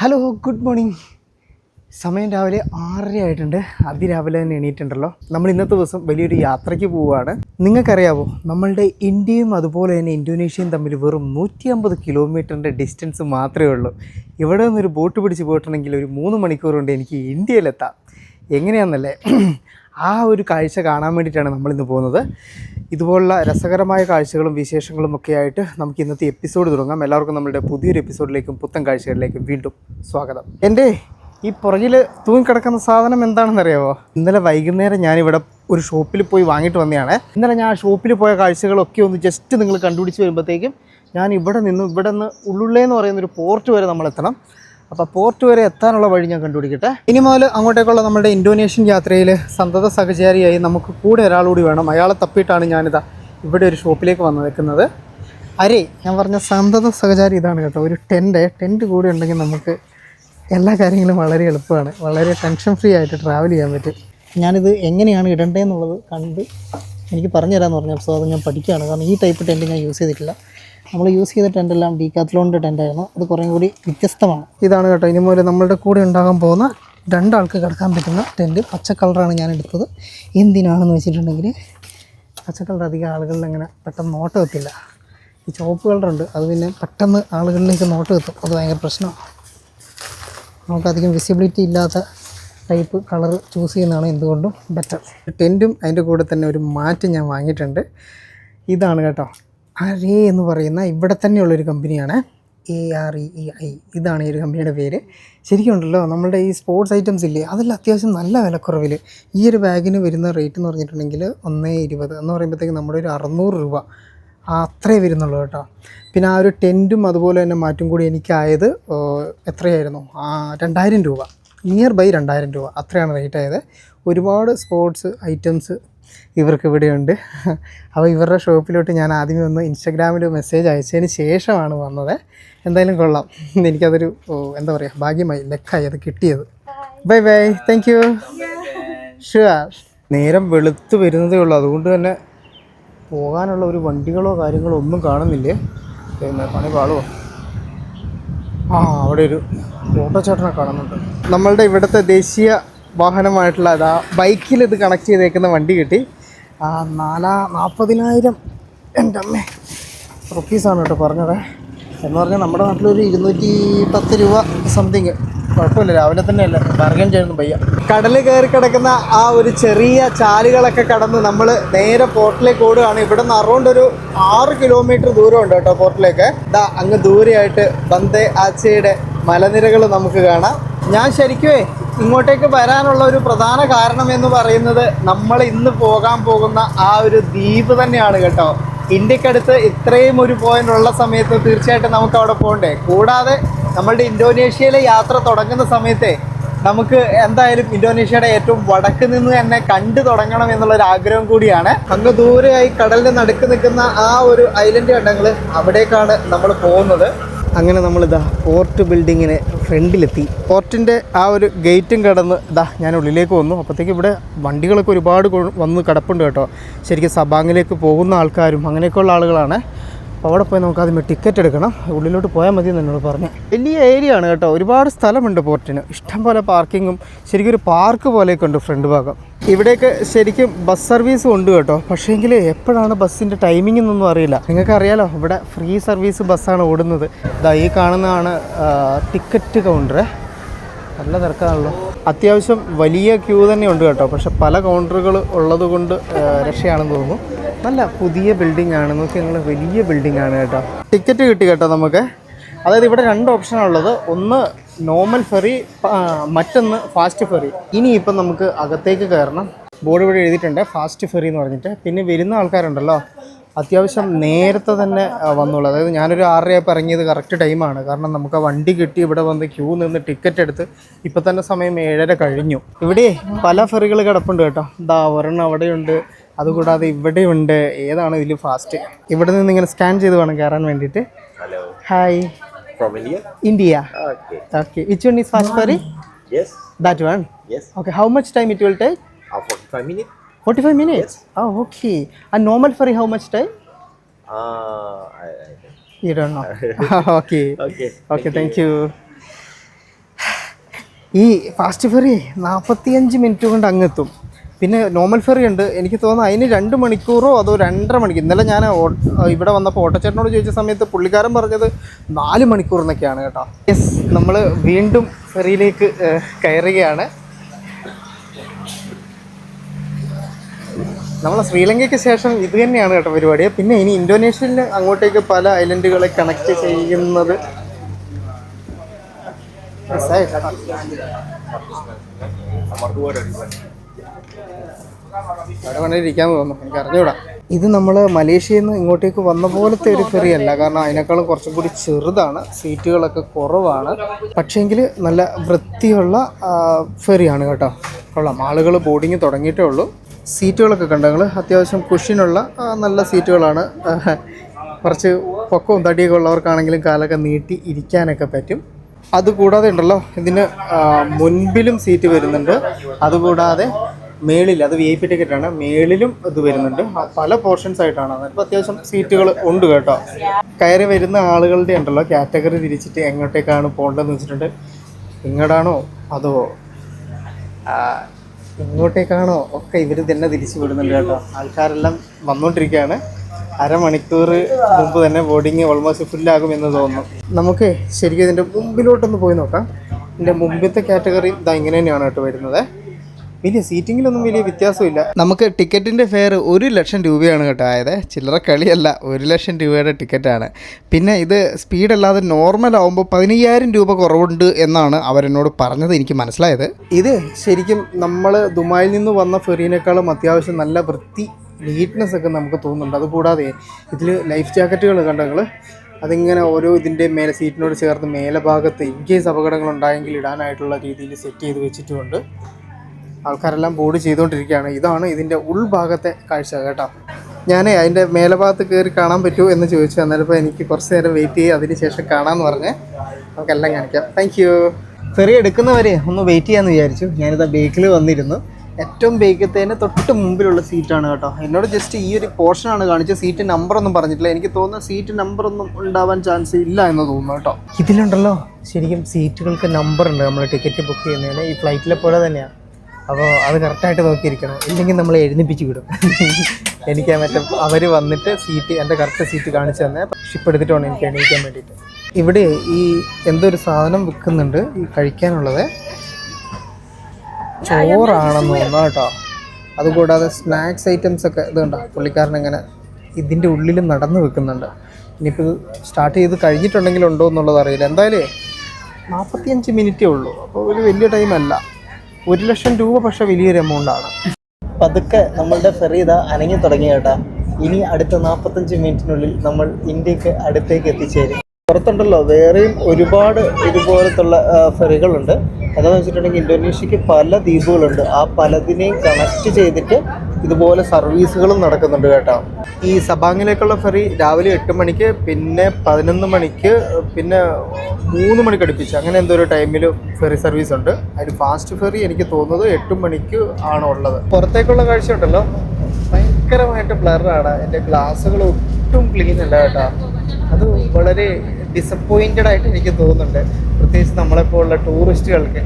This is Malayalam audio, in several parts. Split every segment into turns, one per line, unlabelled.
ഹലോ ഗുഡ് മോർണിംഗ് സമയം രാവിലെ ആറര ആയിട്ടുണ്ട്. അതിരാവിലെ തന്നെ എണീറ്റുണ്ടല്ലോ നമ്മൾ ഇന്നത്തെ ദിവസം വലിയൊരു യാത്രയ്ക്ക് പോവുകയാണ്. നിങ്ങൾക്കറിയാവോ നമ്മളുടെ ഇന്ത്യയും അതുപോലെ തന്നെ ഇന്തോനേഷ്യയും തമ്മിൽ വെറും നൂറ്റി അമ്പത് കിലോമീറ്ററിന്റെ ഡിസ്റ്റൻസ് മാത്രമേ ഉള്ളൂ. ഇവിടെ നിന്നൊരു ബോട്ട് പിടിച്ച് പോയിട്ടുണ്ടെങ്കിൽ ഒരു മൂന്ന് മണിക്കൂർ കൊണ്ട് എനിക്ക് ഇന്ത്യയിലെത്താം. എങ്ങനെയാണെന്നല്ലേ ആ ഒരു കാഴ്ച കാണാൻ വേണ്ടിയിട്ടാണ് നമ്മളിന്ന് പോകുന്നത്. ഇതുപോലുള്ള രസകരമായ കാഴ്ചകളും വിശേഷങ്ങളും ഒക്കെ ആയിട്ട് നമുക്ക് ഇന്നത്തെ എപ്പിസോഡ് തുടങ്ങാം. എല്ലാവർക്കും നമ്മളുടെ പുതിയൊരു എപ്പിസോഡിലേക്കും പുത്തൻ കാഴ്ചകളിലേക്കും വീണ്ടും സ്വാഗതം. എന്റെ ഈ പുറകിൽ തൂങ്ങിക്കിടക്കുന്ന സാധനം എന്താണെന്നറിയാവോ? ഇന്നലെ വൈകുന്നേരം ഞാനിവിടെ ഒരു ഷോപ്പിൽ പോയി വാങ്ങിയിട്ട് വന്നതാണ്. ഇന്നലെ ഞാൻ ആ ഷോപ്പിൽ പോയ കാഴ്ചകളൊക്കെ ഒന്ന് ജസ്റ്റ് നിങ്ങൾ കണ്ടുപിടിച്ച് വരുമ്പോഴത്തേക്കും ഞാൻ ഇവിടെ നിന്ന് ഇവിടെ നിന്ന് ഉള്ളുള്ളേന്ന് പറയുന്ന ഒരു പോർട്ട് വരെ നമ്മൾ എത്തണം അപ്പോൾ പോർട്ട് വരെ എത്താനുള്ള വഴി ഞാൻ കണ്ടുപിടിക്കട്ടെ. ഇനി മുതൽ അങ്ങോട്ടേക്കുള്ള നമ്മുടെ ഇന്തോനേഷ്യൻ യാത്രയിൽ സന്തത സഹചാരിയായി നമുക്ക് കൂടെ ഒരാളുകൂടി വേണം. അയാളെ തപ്പിയിട്ടാണ് ഞാനിതാ ഇവിടെ ഒരു ഷോപ്പിലേക്ക് വന്ന് നിൽക്കുന്നത്. അരേ ഞാൻ പറഞ്ഞ സന്തത സഹചാരി ഇതാണ് കേട്ടോ. ഒരു ടെന്റ് ടെന്റ് കൂടെ ഉണ്ടെങ്കിൽ നമുക്ക് എല്ലാ കാര്യങ്ങളും വളരെ എളുപ്പമാണ്. വളരെ ടെൻഷൻ ഫ്രീ ആയിട്ട് ട്രാവൽ ചെയ്യാൻ പറ്റും. ഞാനിത് എങ്ങനെയാണ് ഇടേണ്ടതെന്നുള്ളത് കണ്ട് എനിക്ക് പറഞ്ഞു തരാമെന്ന് പറഞ്ഞു സോ അത് ഞാൻ പഠിക്കുകയാണ്. കാരണം ഈ ടൈപ്പ് ടെന്റ് ഞാൻ യൂസ് ചെയ്തിട്ടില്ല. നമ്മൾ യൂസ് ചെയ്ത ടെന്റെല്ലാം ഡീക്കാത്ലോണിന്റെ ടെന്റായിരുന്നു അത് കുറേ കൂടി വ്യത്യസ്തമാണ്. ഇതാണ് കേട്ടോ. ഇനി മുതൽ നമ്മളുടെ കൂടെ ഉണ്ടാകാൻ പോകുന്ന രണ്ടാൾക്ക് കിടക്കാൻ പറ്റുന്ന ടെന്റ് പച്ച കളറാണ് ഞാൻ എടുത്തത്. എന്തിനാണെന്ന് വെച്ചിട്ടുണ്ടെങ്കിൽ പച്ച കളർ അധികം ആളുകളിൽ അങ്ങനെ പെട്ടെന്ന് നോട്ട് എത്തില്ല. ഈ ചുവപ്പ് കളറുണ്ട് അത് പിന്നെ പെട്ടെന്ന് ആളുകളിലേക്ക് നോട്ട് എത്തും. അത് ഭയങ്കര പ്രശ്നമാണ്. നമുക്കധികം വിസിബിലിറ്റി ഇല്ലാത്ത ടൈപ്പ് കളർ ചൂസ് ചെയ്യുന്നതാണ് എന്തുകൊണ്ടും ബെറ്റർ ടെന്റും അതിന്റെ കൂടെ തന്നെ ഒരു മാറ്റ് ഞാൻ വാങ്ങിയിട്ടുണ്ട്. ഇതാണ് കേട്ടോ. അരേ എന്ന് പറയുന്ന ഇവിടെ തന്നെയുള്ളൊരു കമ്പനിയാണ്. A R E E I ഇതാണ് ഈ ഒരു കമ്പനിയുടെ പേര്. ശരിക്കും ഉണ്ടല്ലോ നമ്മുടെ ഈ സ്പോർട്സ് ഐറ്റംസ് ഇല്ലേ അതെല്ലാം അത്യാവശ്യം നല്ല വിലക്കുറവിൽ ഈ ഒരു ബാഗിന് വരുന്ന റേറ്റ് എന്ന് പറഞ്ഞിട്ടുണ്ടെങ്കിൽ ഒന്നേ ഇരുപത് എന്ന് പറയുമ്പോഴത്തേക്ക് നമ്മുടെ ഒരു അറുന്നൂറ് രൂപ. അത്രേ വരുന്നുള്ളൂ കേട്ടോ. പിന്നെ ആ ഒരു ടെന്റും അതുപോലെ തന്നെ മാറ്റും കൂടി എനിക്കായത് എത്രയായിരുന്നു? രണ്ടായിരം രൂപ. നിയർ ബൈ രണ്ടായിരം രൂപ. അത്രയാണ് റേറ്റ് ആയത്. ഒരുപാട് സ്പോർട്സ് ഐറ്റംസ് ഇവർക്ക് ഇവിടെയുണ്ട്. അപ്പോൾ ഇവരുടെ ഷോപ്പിലോട്ട് ഞാൻ ആദ്യമേ ഒന്ന് ഇൻസ്റ്റാഗ്രാമിൽ മെസ്സേജ് അയച്ചതിന് ശേഷമാണ് വന്നത്. എന്തായാലും കൊള്ളാം. എനിക്കതൊരു എന്താ പറയുക ഭാഗ്യമായി ലക്കായി അത് കിട്ടിയത്. Bye bye thank you sure നേരം വെളുത്ത് വരുന്നതേ ഉള്ളൂ. അതുകൊണ്ട് തന്നെ പോകാനുള്ള ഒരു വണ്ടികളോ കാര്യങ്ങളോ ഒന്നും കാണുന്നില്ലേ? പിന്നെ പണി പാളുമോ ആ അവിടെ ഒരു ഓട്ടോ ചേട്ടനെ കാണുന്നുണ്ട്. നമ്മളുടെ ഇവിടുത്തെ ദേശീയ വാഹനമായിട്ടുള്ള അതാ ബൈക്കിൽ ഇത് കണക്ട് ചെയ്തേക്കുന്ന വണ്ടി കിട്ടി. നാലാ നാൽപ്പതിനായിരം എന്റെ അമ്മേ. റുപ്പീസാണ് കേട്ടോ പറഞ്ഞത്. എന്ന് പറഞ്ഞാൽ നമ്മുടെ നാട്ടിലൊരു ഇരുന്നൂറ്റി പത്ത് രൂപ സംതിങ് കുഴപ്പമില്ല രാവിലെ തന്നെ അല്ല ബാർഗൻ ചെയ്യുന്നു പയ്യ. കടൽ കയറി കിടക്കുന്ന ആ ഒരു ചെറിയ ചാലുകളൊക്കെ കടന്ന് നമ്മൾ നേരെ പോർട്ടിലേക്ക് ഓടുകയാണ്. ഇവിടെ നിന്ന് അറൗണ്ട് ഒരു ആറ് കിലോമീറ്റർ ദൂരമുണ്ട് കേട്ടോ പോർട്ടിലേക്ക് ദാ അങ്ങ് ദൂരെയായിട്ട് ബന്ദേ ആച്ചയുടെ മലനിരകൾ നമുക്ക് കാണാം. ഞാൻ ശരിക്കുമേ ഇങ്ങോട്ടേക്ക് വരാനുള്ള ഒരു പ്രധാന കാരണം എന്ന് പറയുന്നത് നമ്മൾ ഇന്ന് പോകാൻ പോകുന്ന ആ ഒരു ദ്വീപ് തന്നെയാണ് കേട്ടോ. ഇന്ത്യക്കടുത്ത് ഇത്രയും ഒരു പോയിന്റ് ഉള്ള സമയത്ത് തീർച്ചയായിട്ടും നമുക്ക് അവിടെ പോകണ്ടേ കൂടാതെ നമ്മളുടെ ഇന്തോനേഷ്യയിലെ യാത്ര തുടങ്ങുന്ന സമയത്തെ നമുക്ക് എന്തായാലും ഇന്തോനേഷ്യയുടെ ഏറ്റവും വടക്ക് നിന്ന് തന്നെ കണ്ടു തുടങ്ങണം എന്നുള്ളൊരു ആഗ്രഹം കൂടിയാണ്. അങ്ങ് ദൂരെയായി കടലിന് നടുക്ക് നിൽക്കുന്ന ആ ഒരു ഐലൻഡ് കണ്ടങ്ങൾ അവിടേക്കാണ് നമ്മൾ പോകുന്നത്. അങ്ങനെ നമ്മളിതാ പോർട്ട് ബിൽഡിങ്ങിന് ഫ്രണ്ടിലെത്തി. പോർട്ടിന്റെ ആ ഒരു ഗേറ്റും കടന്ന് ഇതാ ഞാൻ ഉള്ളിലേക്ക് വന്നു. അപ്പോഴത്തേക്ക് ഇവിടെ വണ്ടികളൊക്കെ ഒരുപാട് വന്ന് കിടപ്പുണ്ട് കേട്ടോ. ശരിക്കും സബാങ്ങിലേക്ക് പോകുന്ന ആൾക്കാരും അങ്ങനെയൊക്കെയുള്ള ആളുകളാണ്. അപ്പോൾ അവിടെ പോയി നമുക്ക് ആദ്യമേ ടിക്കറ്റ് എടുക്കണം. ഉള്ളിലോട്ട് പോയാൽ മതി എന്ന് എന്നോട് പറഞ്ഞു. വലിയ ഏരിയ ആണ് കേട്ടോ. ഒരുപാട് സ്ഥലമുണ്ട് പോർട്ടിന്. ഇഷ്ടംപോലെ പാർക്കിങ്ങും ശരിക്കും ഒരു പാർക്ക് പോലെയൊക്കെ ഉണ്ട് ഫ്രണ്ട് ഭാഗം. ഇവിടെയൊക്കെ ശരിക്കും ബസ് സർവീസും ഉണ്ട് കേട്ടോ. പക്ഷേങ്കിൽ എപ്പോഴാണ് ബസ്സിന്റെ ടൈമിംഗ് എന്നൊന്നും അറിയില്ല. നിങ്ങൾക്ക് അറിയാലോ ഇവിടെ ഫ്രീ സർവീസ് ബസ്സാണ് ഓടുന്നത്. ഇതാ ഈ കാണുന്നതാണ് ടിക്കറ്റ് കൗണ്ടർ നല്ല തിരക്കാണല്ലോ. അത്യാവശ്യം വലിയ ക്യൂ തന്നെ ഉണ്ട് കേട്ടോ. പക്ഷെ പല കൗണ്ടറുകൾ ഉള്ളത് കൊണ്ട് രക്ഷയാണെന്ന് തോന്നുന്നു. നല്ല പുതിയ ബിൽഡിംഗ് ആണ്. നോക്കി ഞങ്ങൾ വലിയ ബിൽഡിംഗ് ആണ് കേട്ടോ. ടിക്കറ്റ് കിട്ടി കേട്ടോ നമുക്ക്. അതായത് ഇവിടെ രണ്ട് ഓപ്ഷനാണ് ഉള്ളത്. ഒന്ന് നോർമൽ ഫെറി മറ്റൊന്ന് ഫാസ്റ്റ് ഫെറി ഇനിയിപ്പം നമുക്ക് അകത്തേക്ക് കയറണം. ബോർഡ് ഇവിടെ എഴുതിയിട്ടുണ്ട് ഫാസ്റ്റ് ഫെറി എന്ന് പറഞ്ഞിട്ട്. പിന്നെ വരുന്ന ആൾക്കാരുണ്ടല്ലോ. അത്യാവശ്യം നേരത്തെ തന്നെ വന്നുള്ളൂ. വന്നോളൂ അതായത് ഞാനൊരു ആറരയായപ്പോൾ ഇറങ്ങിയത് കറക്റ്റ് ടൈമാണ് കാരണം നമുക്ക് ആ വണ്ടി കിട്ടി ഇവിടെ വന്ന് ക്യൂ നിന്ന് ടിക്കറ്റ് എടുത്ത് ഇപ്പം തന്നെ സമയം ഏഴര കഴിഞ്ഞു. ഇവിടെ പല ഫെറികൾ കിടപ്പുണ്ട് കേട്ടോ. ഇതാ ഒരെണ്ണം അവിടെയുണ്ട് അതുകൂടാതെ ഇവിടെയുണ്ട്. ഏതാണ് ഇതിൽ ഫാസ്റ്റ് ഇവിടെ നിന്ന് ഇങ്ങനെ സ്കാൻ ചെയ്ത് വേണം കയറാൻ വേണ്ടിയിട്ട്. Hi? India. Okay which one is fast ferry. That one. Okay how much time it will take
Uh, 45 minutes?
45 minutes? Oh, okay. And normal ferry, how much time?
Uh, I, I, don't
You don't know. okay.
okay.
Okay, thank you. ഈ ഫാസ്റ്റ് ഫെറി നാൽപ്പത്തിയഞ്ച് മിനിറ്റ് കൊണ്ട് അങ്ങെത്തും പിന്നെ നോർമൽ ഫെറി ഉണ്ട് എനിക്ക് തോന്നുന്നു അതിന് രണ്ട് മണിക്കൂറോ അതോ രണ്ടര മണിക്കൂർ ഇന്നലെ ഞാൻ ഇവിടെ വന്നപ്പോൾ ഓട്ടോച്ചേട്ടനോട് ചോദിച്ച സമയത്ത് പുള്ളിക്കാരൻ പറഞ്ഞത് നാല് മണിക്കൂർ എന്നൊക്കെയാണ് കേട്ടോ യെസ് നമ്മൾ വീണ്ടും ഫെറിയിലേക്ക് കയറുകയാണ് നമ്മളെ ശ്രീലങ്കയ്ക്ക് ശേഷം ഇത് തന്നെയാണ് കേട്ടോ പരിപാടി. പിന്നെ ഇനി ഇന്തോനേഷ്യയിൽ അങ്ങോട്ടേക്ക് പല ഐലൻഡുകളെ കണക്ട് ചെയ്യുന്നത്. തോന്നുന്നു എനിക്ക് ഇത് നമ്മൾ മലേഷ്യയിൽ നിന്ന് ഇങ്ങോട്ടേക്ക് വന്ന പോലത്തെ ഒരു ഫെറി അല്ല. കാരണം അതിനേക്കാളും കുറച്ചും കൂടി ചെറുതാണ്. സീറ്റുകളൊക്കെ കുറവാണ്. പക്ഷേങ്കിൽ നല്ല വൃത്തിയുള്ള ഫെറിയാണ് കേട്ടോ. കൊള്ളാം. ആളുകൾ ബോർഡിങ് തുടങ്ങിയിട്ടേ ഉള്ളൂ. സീറ്റുകളൊക്കെ കണ്ടോ. ഞങ്ങൾ അത്യാവശ്യം കുഷിനുള്ള നല്ല സീറ്റുകളാണ്. കുറച്ച് പൊക്കവും തടിയൊക്കെ ഉള്ളവർക്കാണെങ്കിലും കാലൊക്കെ നീട്ടി ഇരിക്കാനൊക്കെ പറ്റും. അതുകൂടാതെ ഉണ്ടല്ലോ ഇതിന് മുൻപിലും സീറ്റ് വരുന്നുണ്ട്. അതുകൂടാതെ മേളിൽ അത് വി ഐ പി ടിക്കറ്റാണ് മേളിലും ഇത് വരുന്നുണ്ട്. പല പോർഷൻസ് ആയിട്ടാണ്. അതിപ്പോൾ അത്യാവശ്യം സീറ്റുകൾ ഉണ്ട് കേട്ടോ. കയറി വരുന്ന ആളുകളുടെ ഉണ്ടല്ലോ കാറ്റഗറി തിരിച്ചിട്ട് എങ്ങോട്ടേക്കാണ് പോകേണ്ടതെന്ന് വെച്ചിട്ടുണ്ട്. ഇങ്ങോട്ടാണോ അതോ ഇങ്ങോട്ടേക്കാണോ? ഒക്കെ ഇവർ തന്നെ തിരിച്ചു വിടുന്നുണ്ട് കേട്ടോ. ആൾക്കാരെല്ലാം വന്നുകൊണ്ടിരിക്കുകയാണ് അരമണിക്കൂർ മുമ്പ് തന്നെ ബോർഡിങ് ഓൾമോസ്റ്റ് ഫുള്ളാകും എന്ന് തോന്നുന്നു. നമുക്ക് ശരിക്കും ഇതിന്റെ മുമ്പിലോട്ടൊന്ന് പോയി നോക്കാം. ഇതിന്റെ മുമ്പിലത്തെ കാറ്റഗറി ഇതാ ഇങ്ങനെ തന്നെയാണ് കേട്ടോ വരുന്നത്. വലിയ സീറ്റിങ്ങിലൊന്നും വലിയ വ്യത്യാസമില്ല. നമുക്ക് ടിക്കറ്റിന്റെ ഫെയർ ഒരു ലക്ഷം രൂപയാണ് കേട്ടോ. ആയത് ചില്ലറ കളിയല്ല ഒരു ലക്ഷം രൂപയുടെ ടിക്കറ്റാണ്. പിന്നെ ഇത് സ്പീഡല്ലാതെ നോർമൽ ആവുമ്പോൾ പതിനയ്യായിരം രൂപ കുറവുണ്ട് എന്നാണ് അവരെന്നോട് പറഞ്ഞത് എനിക്ക് മനസ്സിലായത്. ഇത് ശരിക്കും നമ്മൾ ദുബായിൽ നിന്ന് വന്ന ഫെറീനേക്കാളും അത്യാവശ്യം നല്ല വൃത്തി നീറ്റ്നെസ് ഒക്കെ നമുക്ക് തോന്നുന്നുണ്ട്. അതുകൂടാതെ ഇതിൽ ലൈഫ് ജാക്കറ്റുകൾ കണ്ടങ്ങൾ അതിങ്ങനെ ഓരോ ഇതിന്റെ മേലെ സീറ്റിനോട് ചേർത്ത് മേലെ ഭാഗത്ത് ഇൻ കേസ് അപകടങ്ങൾ ഉണ്ടായെങ്കിൽ ഇടാനായിട്ടുള്ള രീതിയിൽ സെറ്റ് ചെയ്ത് വെച്ചിട്ടുമുണ്ട്. ആൾക്കാരെല്ലാം ബോർഡ് ചെയ്തുകൊണ്ടിരിക്കുകയാണ്. ഇതാണ് ഇതിന്റെ ഉൾഭാഗത്തെ കാഴ്ച കേട്ടോ. ഞാൻ അതിന്റെ മേലഭാഗത്ത് കയറി കാണാൻ പറ്റുമോ എന്ന് ചോദിച്ചു. അന്നേരപ്പോൾ എനിക്ക് കുറച്ച് നേരം വെയിറ്റ് ചെയ്ത് അതിനുശേഷം കാണാമെന്ന് പറഞ്ഞ് നമുക്കെല്ലാം കാണിക്കാം. താങ്ക് യു ഫെറി എടുക്കുന്നവരെ ഒന്ന് വെയിറ്റ് ചെയ്യാമെന്ന് വിചാരിച്ചു. ഞാനിതാ ബേക്കിൽ വന്നിരുന്നു. ഏറ്റവും ബേക്കത്തേന് തൊട്ട് മുമ്പിലുള്ള സീറ്റാണ് കേട്ടോ. എന്നോട് ജസ്റ്റ് ഈ ഒരു പോർഷനാണ് കാണിച്ചത്. സീറ്റ് നമ്പർ ഒന്നും പറഞ്ഞിട്ടില്ല. എനിക്ക് തോന്നുന്നു സീറ്റ് നമ്പർ ഒന്നും ഉണ്ടാവാൻ ചാൻസ് ഇല്ല എന്ന് തോന്നുന്നു കേട്ടോ. ഇതിലുണ്ടല്ലോ. ശരിക്കും സീറ്റുകൾക്ക് നമ്പർ ഉണ്ട്. നമ്മൾ ടിക്കറ്റ് ബുക്ക് ചെയ്യുന്നതിന്. ഈ ഫ്ലൈറ്റിലെ പോലെ തന്നെയാണ് അപ്പോൾ അത് കറക്റ്റായിട്ട് നോക്കിയിരിക്കണം. ഇല്ലെങ്കിൽ നമ്മൾ എഴുന്നിപ്പിച്ച് വിടും. എനിക്ക് മറ്റേ അവർ വന്നിട്ട് സീറ്റ് എന്റെ കറക്റ്റ് സീറ്റ് കാണിച്ചു തന്നെ. ഷിപ്പ് എടുത്തിട്ട് വേണം എനിക്ക് എണീക്കാൻ വേണ്ടിയിട്ട്. ഇവിടെ ഈ എന്തോ ഒരു സാധനം വിൽക്കുന്നുണ്ട്. ഈ കഴിക്കാനുള്ളത് ചോറാണെന്ന് തോന്നുന്നു കേട്ടോ. അതുകൂടാതെ സ്നാക്സ് ഐറ്റംസ് ഒക്കെ ഇത് കണ്ടോ? പുള്ളിക്കാരൻ ഇങ്ങനെ ഇതിന്റെ ഉള്ളിൽ നടന്നു വെക്കുന്നുണ്ട് ഇനിയിപ്പോൾ ഇത് സ്റ്റാർട്ട് ചെയ്ത് കഴിഞ്ഞിട്ടുണ്ടെങ്കിൽ ഉണ്ടോ എന്നുള്ളത് അറിയില്ല. എന്തായാലും നാൽപ്പത്തിയഞ്ച് മിനിറ്റേ ഉള്ളൂ. അപ്പോൾ ഒരു വലിയ ടൈമല്ല ഒരു ലക്ഷം രൂപ പക്ഷെ വലിയൊരു എമൗണ്ട് ആണ്. പതുക്കെ നമ്മളുടെ ഫെറി ഇതാ അനങ്ങി തുടങ്ങി കേട്ടാ. ഇനി അടുത്ത നാൽപ്പത്തഞ്ച് മിനിറ്റിനുള്ളിൽ നമ്മൾ ഇന്ത്യയ്ക്ക് അടുത്തേക്ക് എത്തിച്ചേരും. പുറത്തുണ്ടല്ലോ വേറെയും ഒരുപാട് ഇതുപോലത്തുള്ള ഫെറികളുണ്ട്. അതെന്ന് വെച്ചിട്ടുണ്ടെങ്കിൽ ഇന്തോനേഷ്യക്ക് പല ദ്വീപുകളുണ്ട്. ആ പലതിനെയും കണക്ട് ചെയ്തിട്ട് ഇതുപോലെ സർവീസുകളും നടക്കുന്നുണ്ട് കേട്ടോ. ഈ സബാങ്ങിലേക്കുള്ള ഫെറി രാവിലെ എട്ട് മണിക്ക് പിന്നെ പതിനൊന്ന് മണിക്ക് പിന്നെ മൂന്ന് മണിക്ക് അടുപ്പിച്ച്. അങ്ങനെ എന്തോ ഒരു ടൈമിൽ ഫെറി സർവീസ് ഉണ്ട് അതിന് ഫാസ്റ്റ് ഫെറി എനിക്ക് തോന്നുന്നത് എട്ട് മണിക്ക് ആണ് ഉള്ളത്. പുറത്തേക്കുള്ള കാഴ്ച ഉണ്ടല്ലോ ഭയങ്കരമായിട്ട് ബ്ലറാണ് എന്റെ ഗ്ലാസ്സുകൾ ഒട്ടും ക്ലീൻ അല്ല കേട്ടോ. അത് വളരെ ഡിസപ്പോയിന്റഡ് ആയിട്ട് എനിക്ക് തോന്നുന്നുണ്ട്. പ്രത്യേകിച്ച് നമ്മളെപ്പോലുള്ള ടൂറിസ്റ്റുകൾക്ക്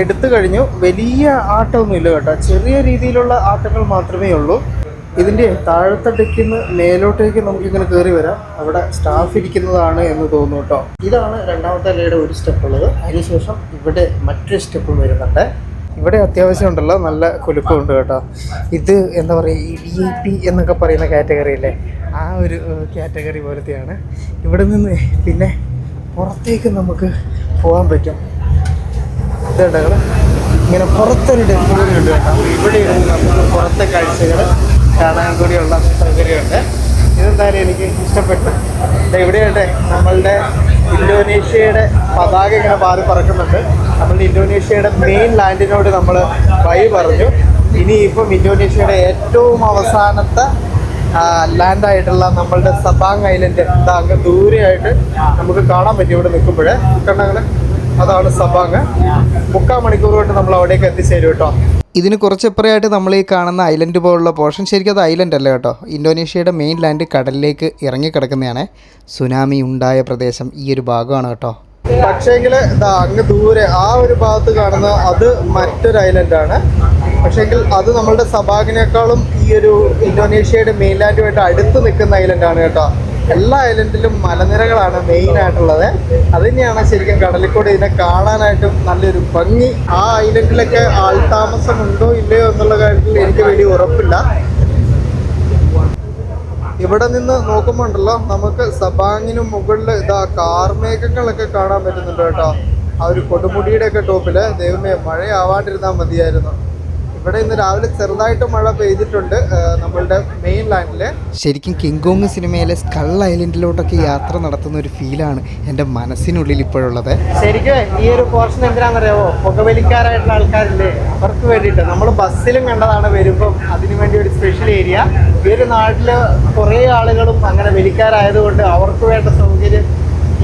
എടുത്തു കഴിഞ്ഞു. വലിയ ആട്ടമൊന്നുമില്ല കേട്ടോ. ചെറിയ രീതിയിലുള്ള ആട്ടങ്ങൾ മാത്രമേ ഉള്ളൂ. ഇതിന്റെ താഴത്തെ ഡെക്കിൽ നിന്ന് മേലോട്ടേക്ക് നമുക്കിങ്ങനെ കയറി വരാം. അവിടെ സ്റ്റാഫ് ഇരിക്കുന്നതാണ് എന്ന് തോന്നുന്നു കേട്ടോ. ഇതാണ് രണ്ടാമത്തെ അലയുടെ ഒരു സ്റ്റെപ്പ് ഉള്ളത്. അതിനുശേഷം ഇവിടെ മറ്റൊരു സ്റ്റെപ്പും വരുന്നുണ്ട്. ഇവിടെ അത്യാവശ്യം ഉണ്ടല്ലോ നല്ല കുലുക്കമുണ്ട് കേട്ടോ. ഇത് എന്താ പറയുക ഈ വി പി എന്നൊക്കെ പറയുന്ന കാറ്റഗറി അല്ലേ? ആ ഒരു കാറ്റഗറി പോലത്തെയാണ്. ഇവിടെ നിന്ന് പിന്നെ പുറത്തേക്ക് നമുക്ക് പോകാൻ പറ്റും. ഇതുണ്ട് നിങ്ങൾ ഇങ്ങനെ പുറത്തൊരു കൂടി ഉണ്ട് കേട്ടോ. ഇവിടെ നമുക്ക് പുറത്തെ കാഴ്ചകൾ കാണാൻ കൂടിയുള്ള സൗകര്യമുണ്ട്. ഇതെന്തായാലും എനിക്ക് ഇഷ്ടപ്പെട്ടു. ഇവിടെയുണ്ട് നമ്മളുടെ ഇന്തോനേഷ്യയുടെ പതാക ഇങ്ങനെ പാറി പറക്കുന്നുണ്ട്. നമ്മൾ ഇന്തോനേഷ്യയുടെ മെയിൻ ലാൻഡിനോട് നമ്മൾ വൈ പറഞ്ഞു. ഇനി ഇപ്പം ഇന്തോനേഷ്യയുടെ ഏറ്റവും അവസാനത്തെ ലാൻഡായിട്ടുള്ള നമ്മളുടെ സബാങ് ഐലൻഡ് എന്താ അങ്ങ് ദൂരെയായിട്ട് നമുക്ക് കാണാൻ പറ്റും ഇവിടെ നിൽക്കുമ്പോഴേ. കണ്ടങ്ങൾ അതാണ് സബാങ്. മുക്കാൽ മണിക്കൂർ കൊണ്ട് നമ്മൾ അവിടേക്ക് എത്തിച്ചേരും കേട്ടോ. ഇതിന് കുറച്ചപ്പുറയായിട്ട് നമ്മൾ ഈ കാണുന്ന ഐലൻഡ് പോലുള്ള പോർഷൻ ശരിക്കും അത് ഐലൻഡ് അല്ല കേട്ടോ. ഇന്തോനേഷ്യയുടെ മെയിൻ ലാൻഡ് കടലിലേക്ക് ഇറങ്ങിക്കിടക്കുന്നതാണ് സുനാമി ഉണ്ടായ പ്രദേശം ഈ ഒരു ഭാഗമാണ് കേട്ടോ. പക്ഷേങ്കിൽ അങ്ങ് ദൂരെ ആ ഒരു ഭാഗത്ത് കാണുന്ന അത് മറ്റൊരു ഐലൻഡ് ആണ്. പക്ഷേങ്കിൽ അത് നമ്മളുടെ സബാഗിനേക്കാളും ഈ ഒരു ഇന്തോനേഷ്യയുടെ മെയിൻലാൻഡുമായിട്ട് അടുത്ത് നിൽക്കുന്ന ഐലൻഡ് ആണ് കേട്ടോ. എല്ലാ ഐലൻഡിലും മലനിരകളാണ് മെയിൻ ആയിട്ടുള്ളത്. അത് തന്നെയാണ് ശരിക്കും കടലിക്കൂടെ ഇതിനെ കാണാനായിട്ടും നല്ലൊരു ഭംഗി. ആ ഐലൻഡിലൊക്കെ ആൾതാമസം ഉണ്ടോ ഇല്ലയോ എന്നുള്ള കാര്യത്തിൽ എനിക്ക് വലിയ ഉറപ്പില്ല. ഇവിടെ നിന്ന് നോക്കുമ്പോൾ ഉണ്ടല്ലോ നമുക്ക് സബാങ്ങിന് മുകളിൽ ഇതാ കാർമേഘങ്ങളൊക്കെ കാണാൻ പറ്റുന്നുണ്ട് കേട്ടോ. ആ ഒരു കൊടുമുടിയുടെ ഒക്കെ ടോപ്പിൽ. ദൈവമേ മഴയാവാണ്ടിരുന്നാൽ മതിയായിരുന്നു. ഇവിടെ ഇന്ന് രാവിലെ ചെറുതായിട്ട് മഴ പെയ്തിട്ടുണ്ട് നമ്മളുടെ മെയിൻ ലാൻഡിൽ ശരിക്കും കിങ്കോങ് സിനിമയിലെ സ്കൾ ഐലൻഡിലോട്ടൊക്കെ യാത്ര നടത്തുന്ന ഒരു ഫീലാണ് എന്റെ മനസ്സിനുള്ളിൽ ഇപ്പോഴുള്ളത്. ശരിക്കും ഈ ഒരു പോർഷൻ എന്തിനാണെന്നറിയാവോ? പുകവലിക്കാരായിട്ടുള്ള ആൾക്കാരില്ലേ? അവർക്ക് വേണ്ടിയിട്ട്. നമ്മൾ ബസ്സിലും കണ്ടതാണ് വരുമ്പം അതിനുവേണ്ടി ഒരു സ്പെഷ്യൽ ഏരിയ ഈ ഒരു നാട്ടിൽ കുറേ ആളുകളും അങ്ങനെ വലിക്കാരായതുകൊണ്ട് അവർക്ക് വേണ്ട സൗകര്യം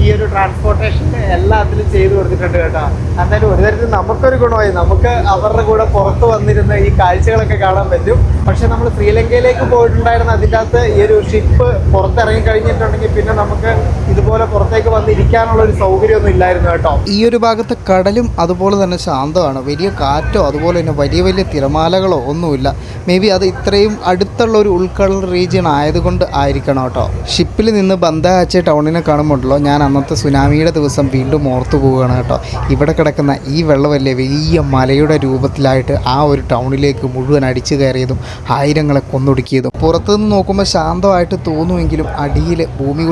ഈ ഒരു ട്രാൻസ്പോർട്ടേഷന്റെ എല്ലാത്തിലും ചെയ്തു കൊടുത്തിട്ടുണ്ട് കേട്ടോ. എന്തായാലും ഒരു തരത്തിൽ നമുക്കൊരു ഗുണമായി. നമുക്ക് അവരുടെ കൂടെ പുറത്ത് വന്നിരുന്ന ഈ കാഴ്ചകളൊക്കെ കാണാൻ പറ്റും. പക്ഷെ നമ്മൾ ശ്രീലങ്കയിലേക്ക് പോയിട്ടുണ്ടായിരുന്ന. അതിന്റെ അകത്ത് ഈ ഒരു ഷിപ്പ് പുറത്തിറങ്ങി കഴിഞ്ഞിട്ടുണ്ടെങ്കിൽ പിന്നെ നമുക്ക് ഇതുപോലെ പുറത്തേക്ക് വന്നിരിക്കാനുള്ള ഒരു സൗകര്യമൊന്നും ഇല്ലായിരുന്നു കേട്ടോ. ഈ ഒരു ഭാഗത്ത് കടലും അതുപോലെ തന്നെ ശാന്തമാണ്. വലിയ കാറ്റോ അതുപോലെ തന്നെ വലിയ വലിയ തിരമാലകളോ ഒന്നുമില്ല. മേ ബി അത് ഇത്രയും അടുത്തുള്ള ഒരു ഉൾക്കടൽ റീജിയൻ ആയതുകൊണ്ട് ആയിരിക്കണം കേട്ടോ. ഷിപ്പിൽ നിന്ന് ബന്ധാച്ച ടൗണിനെ കാണുമ്പോഴല്ലോ ഞാൻ അന്നത്തെ സുനാമിയുടെ ദിവസം. വീണ്ടും ഓർത്തു പോവുകയാണ് കേട്ടോ. ഇവിടെ കിടക്കുന്ന ഈ വെള്ളമല്ലേ വലിയ മലയുടെ രൂപത്തിലായിട്ട് ആ ഒരു ടൗണിലേക്ക് മുഴുവൻ അടിച്ചു കയറിയതും ആയിരങ്ങളെ കൊന്നൊടുക്കിയതും. പുറത്തുനിന്ന് നോക്കുമ്പോൾ ശാന്തമായിട്ട് തോന്നുമെങ്കിലും അടിയിൽ ഭൂമി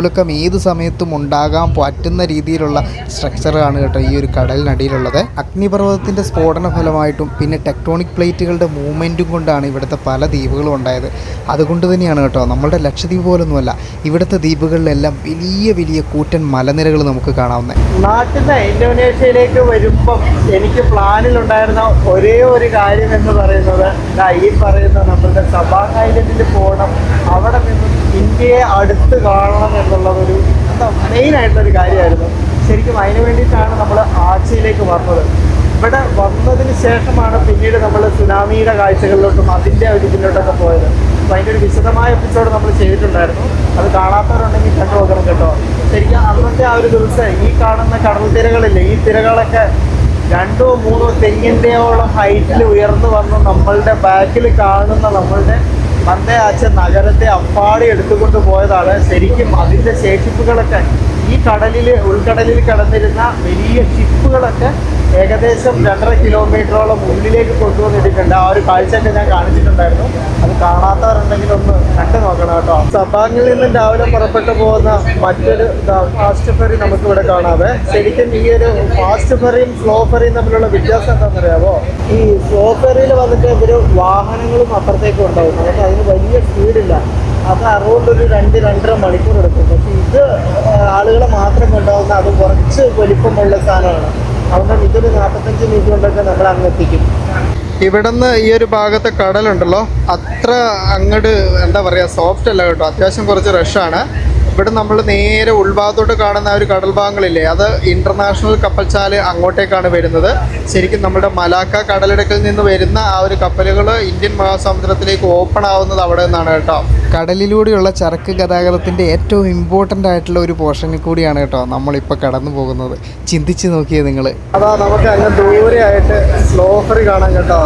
ഏത് സമയത്തും ഉണ്ടാകാൻ പറ്റുന്ന രീതിയിലുള്ള സ്ട്രക്ചറാണ് കേട്ടോ ഈ ഒരു കടലിനടിയിലുള്ളത്. അഗ്നിപർവതത്തിന്റെ സ്ഫോടന ഫലമായിട്ടും പിന്നെ ടെക്ടോണിക് പ്ലേറ്റുകളുടെ മൂവ്മെന്റും കൊണ്ടാണ് ഇവിടുത്തെ പല ദ്വീപുകളും ഉണ്ടായത്. അതുകൊണ്ട് തന്നെയാണ് കേട്ടോ. നമ്മളുടെ ലക്ഷദ്വീപ് പോലൊന്നുമല്ല ഇവിടുത്തെ ദ്വീപുകളിലെല്ലാം വലിയ വലിയ കൂറ്റൻ മലനിരകൾ നമുക്ക് കാണാവുന്നത് നാട്ടിൽ നിന്ന് ഇന്തോനേഷ്യയിലേക്ക് വരുമ്പം എനിക്ക് പ്ലാനിലുണ്ടായിരുന്ന ഒരേ ഒരു കാര്യം എന്ന് പറയുന്നത് ഈ പറയുന്ന നമ്മളുടെ സബാങ് ഐലൻഡിൽ പോകണം അവിടെ നിന്ന് ഇന്ത്യയെ അടുത്ത് കാണണം എന്നുള്ളതൊരു എന്താ മെയിൻ ആയിട്ടുള്ളൊരു കാര്യമായിരുന്നു. ശരിക്കും അതിന് വേണ്ടിയിട്ടാണ് നമ്മൾ ആഴ്ചയിലേക്ക് വന്നത്. ഇവിടെ വന്നതിന് ശേഷമാണ് പിന്നീട് നമ്മൾ സുനാമിയുടെ കാഴ്ചകളിലോട്ടും അതിന്റെ ഒരു ഇതിലോട്ടൊക്കെ പോയത്. അപ്പോൾ അതിന്റെ ഒരു വിശദമായ എപ്പിസോഡ് നമ്മൾ ചെയ്തിട്ടുണ്ടായിരുന്നു. അത് കാണാത്തവരുണ്ടെങ്കിൽ കണ്ടു നോക്കണം കേട്ടോ. ശരിക്കും അന്നത്തെ ആ ഒരു ദിവസം ഈ കാണുന്ന കടൽ തിരകളില്ലേ ഈ തിരകളൊക്കെ രണ്ടോ മൂന്നോ തെങ്ങിന്റെയോളം ഹൈറ്റിൽ ഉയർന്നു വന്ന് നമ്മളുടെ ബാക്കിൽ കാണുന്ന നമ്മളുടെ മന്ദയാച്ച നഗരത്തെ അപ്പാടി എടുത്തുകൊണ്ട് പോയതാണ്. ശരിക്കും അതിന്റെ ശേഷിപ്പുകളൊക്കെ ഈ കടലിൽ ഉൾക്കടലിൽ കിടന്നിരുന്ന വലിയ ഷിപ്പുകളൊക്കെ ഏകദേശം രണ്ടര കിലോമീറ്ററോളം ഉള്ളിലേക്ക് കൊണ്ടുവന്നിട്ടുണ്ട് ആ ഒരു കാഴ്ചയൊക്കെ ഞാൻ കാണിച്ചിട്ടുണ്ടായിരുന്നു. അത് കാണാത്തവരുണ്ടെങ്കിൽ ഒന്ന് കണ്ടു നോക്കണം കേട്ടോ. സബാങ്ങിൽ നിന്ന് രാവിലെ പുറപ്പെട്ടു പോകുന്ന മറ്റൊരു ഫാസ്റ്റ് ഫെറി നമുക്ക് ഇവിടെ കാണാതെ ശരിക്കും ഈ ഒരു ഫാസ്റ്റ് ഫെറിയും സ്ലോ ഫെറിയും തമ്മിലുള്ള വ്യത്യാസം എന്താണെന്നറിയാമോ ഈ സ്ലോ ഫെറിയിൽ വന്നിട്ട് ഇവർ വാഹനങ്ങളും അപ്പുറത്തേക്കും ഉണ്ടാവും നമുക്ക് അതിന് വലിയ സ്പീഡില്ല അത് അറൗണ്ട് ഒരു രണ്ട് രണ്ടര മണിക്കൂർ എടുക്കും. പക്ഷെ ഇത് ആളുകൾ മാത്രം കൊണ്ടാവുന്ന അത് കുറച്ച് വലിപ്പമുള്ള സാധനമാണ്. അതുകൊണ്ട് ഇതൊരു നാൽപ്പത്തഞ്ച് മിനിറ്റ് കൊണ്ടൊക്കെ നമ്മൾ അങ്ങ് എത്തിക്കും. ഇവിടുന്ന് ഈ ഒരു ഭാഗത്തെ കടലുണ്ടല്ലോ. അത്ര അങ്ങോട്ട് എന്താ പറയുക സോഫ്റ്റ് അല്ല കേട്ടോ. അത്യാവശ്യം കുറച്ച് റഷാണ് ഇവിടെ നമ്മൾ നേരെ ഉൾഭാഗത്തോട്ട് കാണുന്ന ആ ഒരു കടൽ ഭാഗങ്ങളില്ലേ അത് ഇന്റർനാഷണൽ കപ്പൽശാല അങ്ങോട്ടേക്കാണ് വരുന്നത്. ശരിക്കും നമ്മുടെ മലാക്ക കടലിടുക്കിൽ നിന്ന് വരുന്ന ആ ഒരു കപ്പലുകൾ ഇന്ത്യൻ മഹാസമുദ്രത്തിലേക്ക് ഓപ്പൺ ആവുന്നത് അവിടെ നിന്നാണ് കേട്ടോ. കടലിലൂടെയുള്ള ചരക്ക് ഗതാഗതത്തിന്റെ ഏറ്റവും ഇമ്പോർട്ടന്റ് ആയിട്ടുള്ള ഒരു പോർഷനിൽ കൂടിയാണ് കേട്ടോ നമ്മളിപ്പോൾ കടന്നു പോകുന്നത്. ചിന്തിച്ച് നോക്കിയത് നിങ്ങൾ. അതാ നമുക്ക് അങ്ങ് ദൂരെയായിട്ട് സ്ലോഫറി കാണാൻ കേട്ടോ.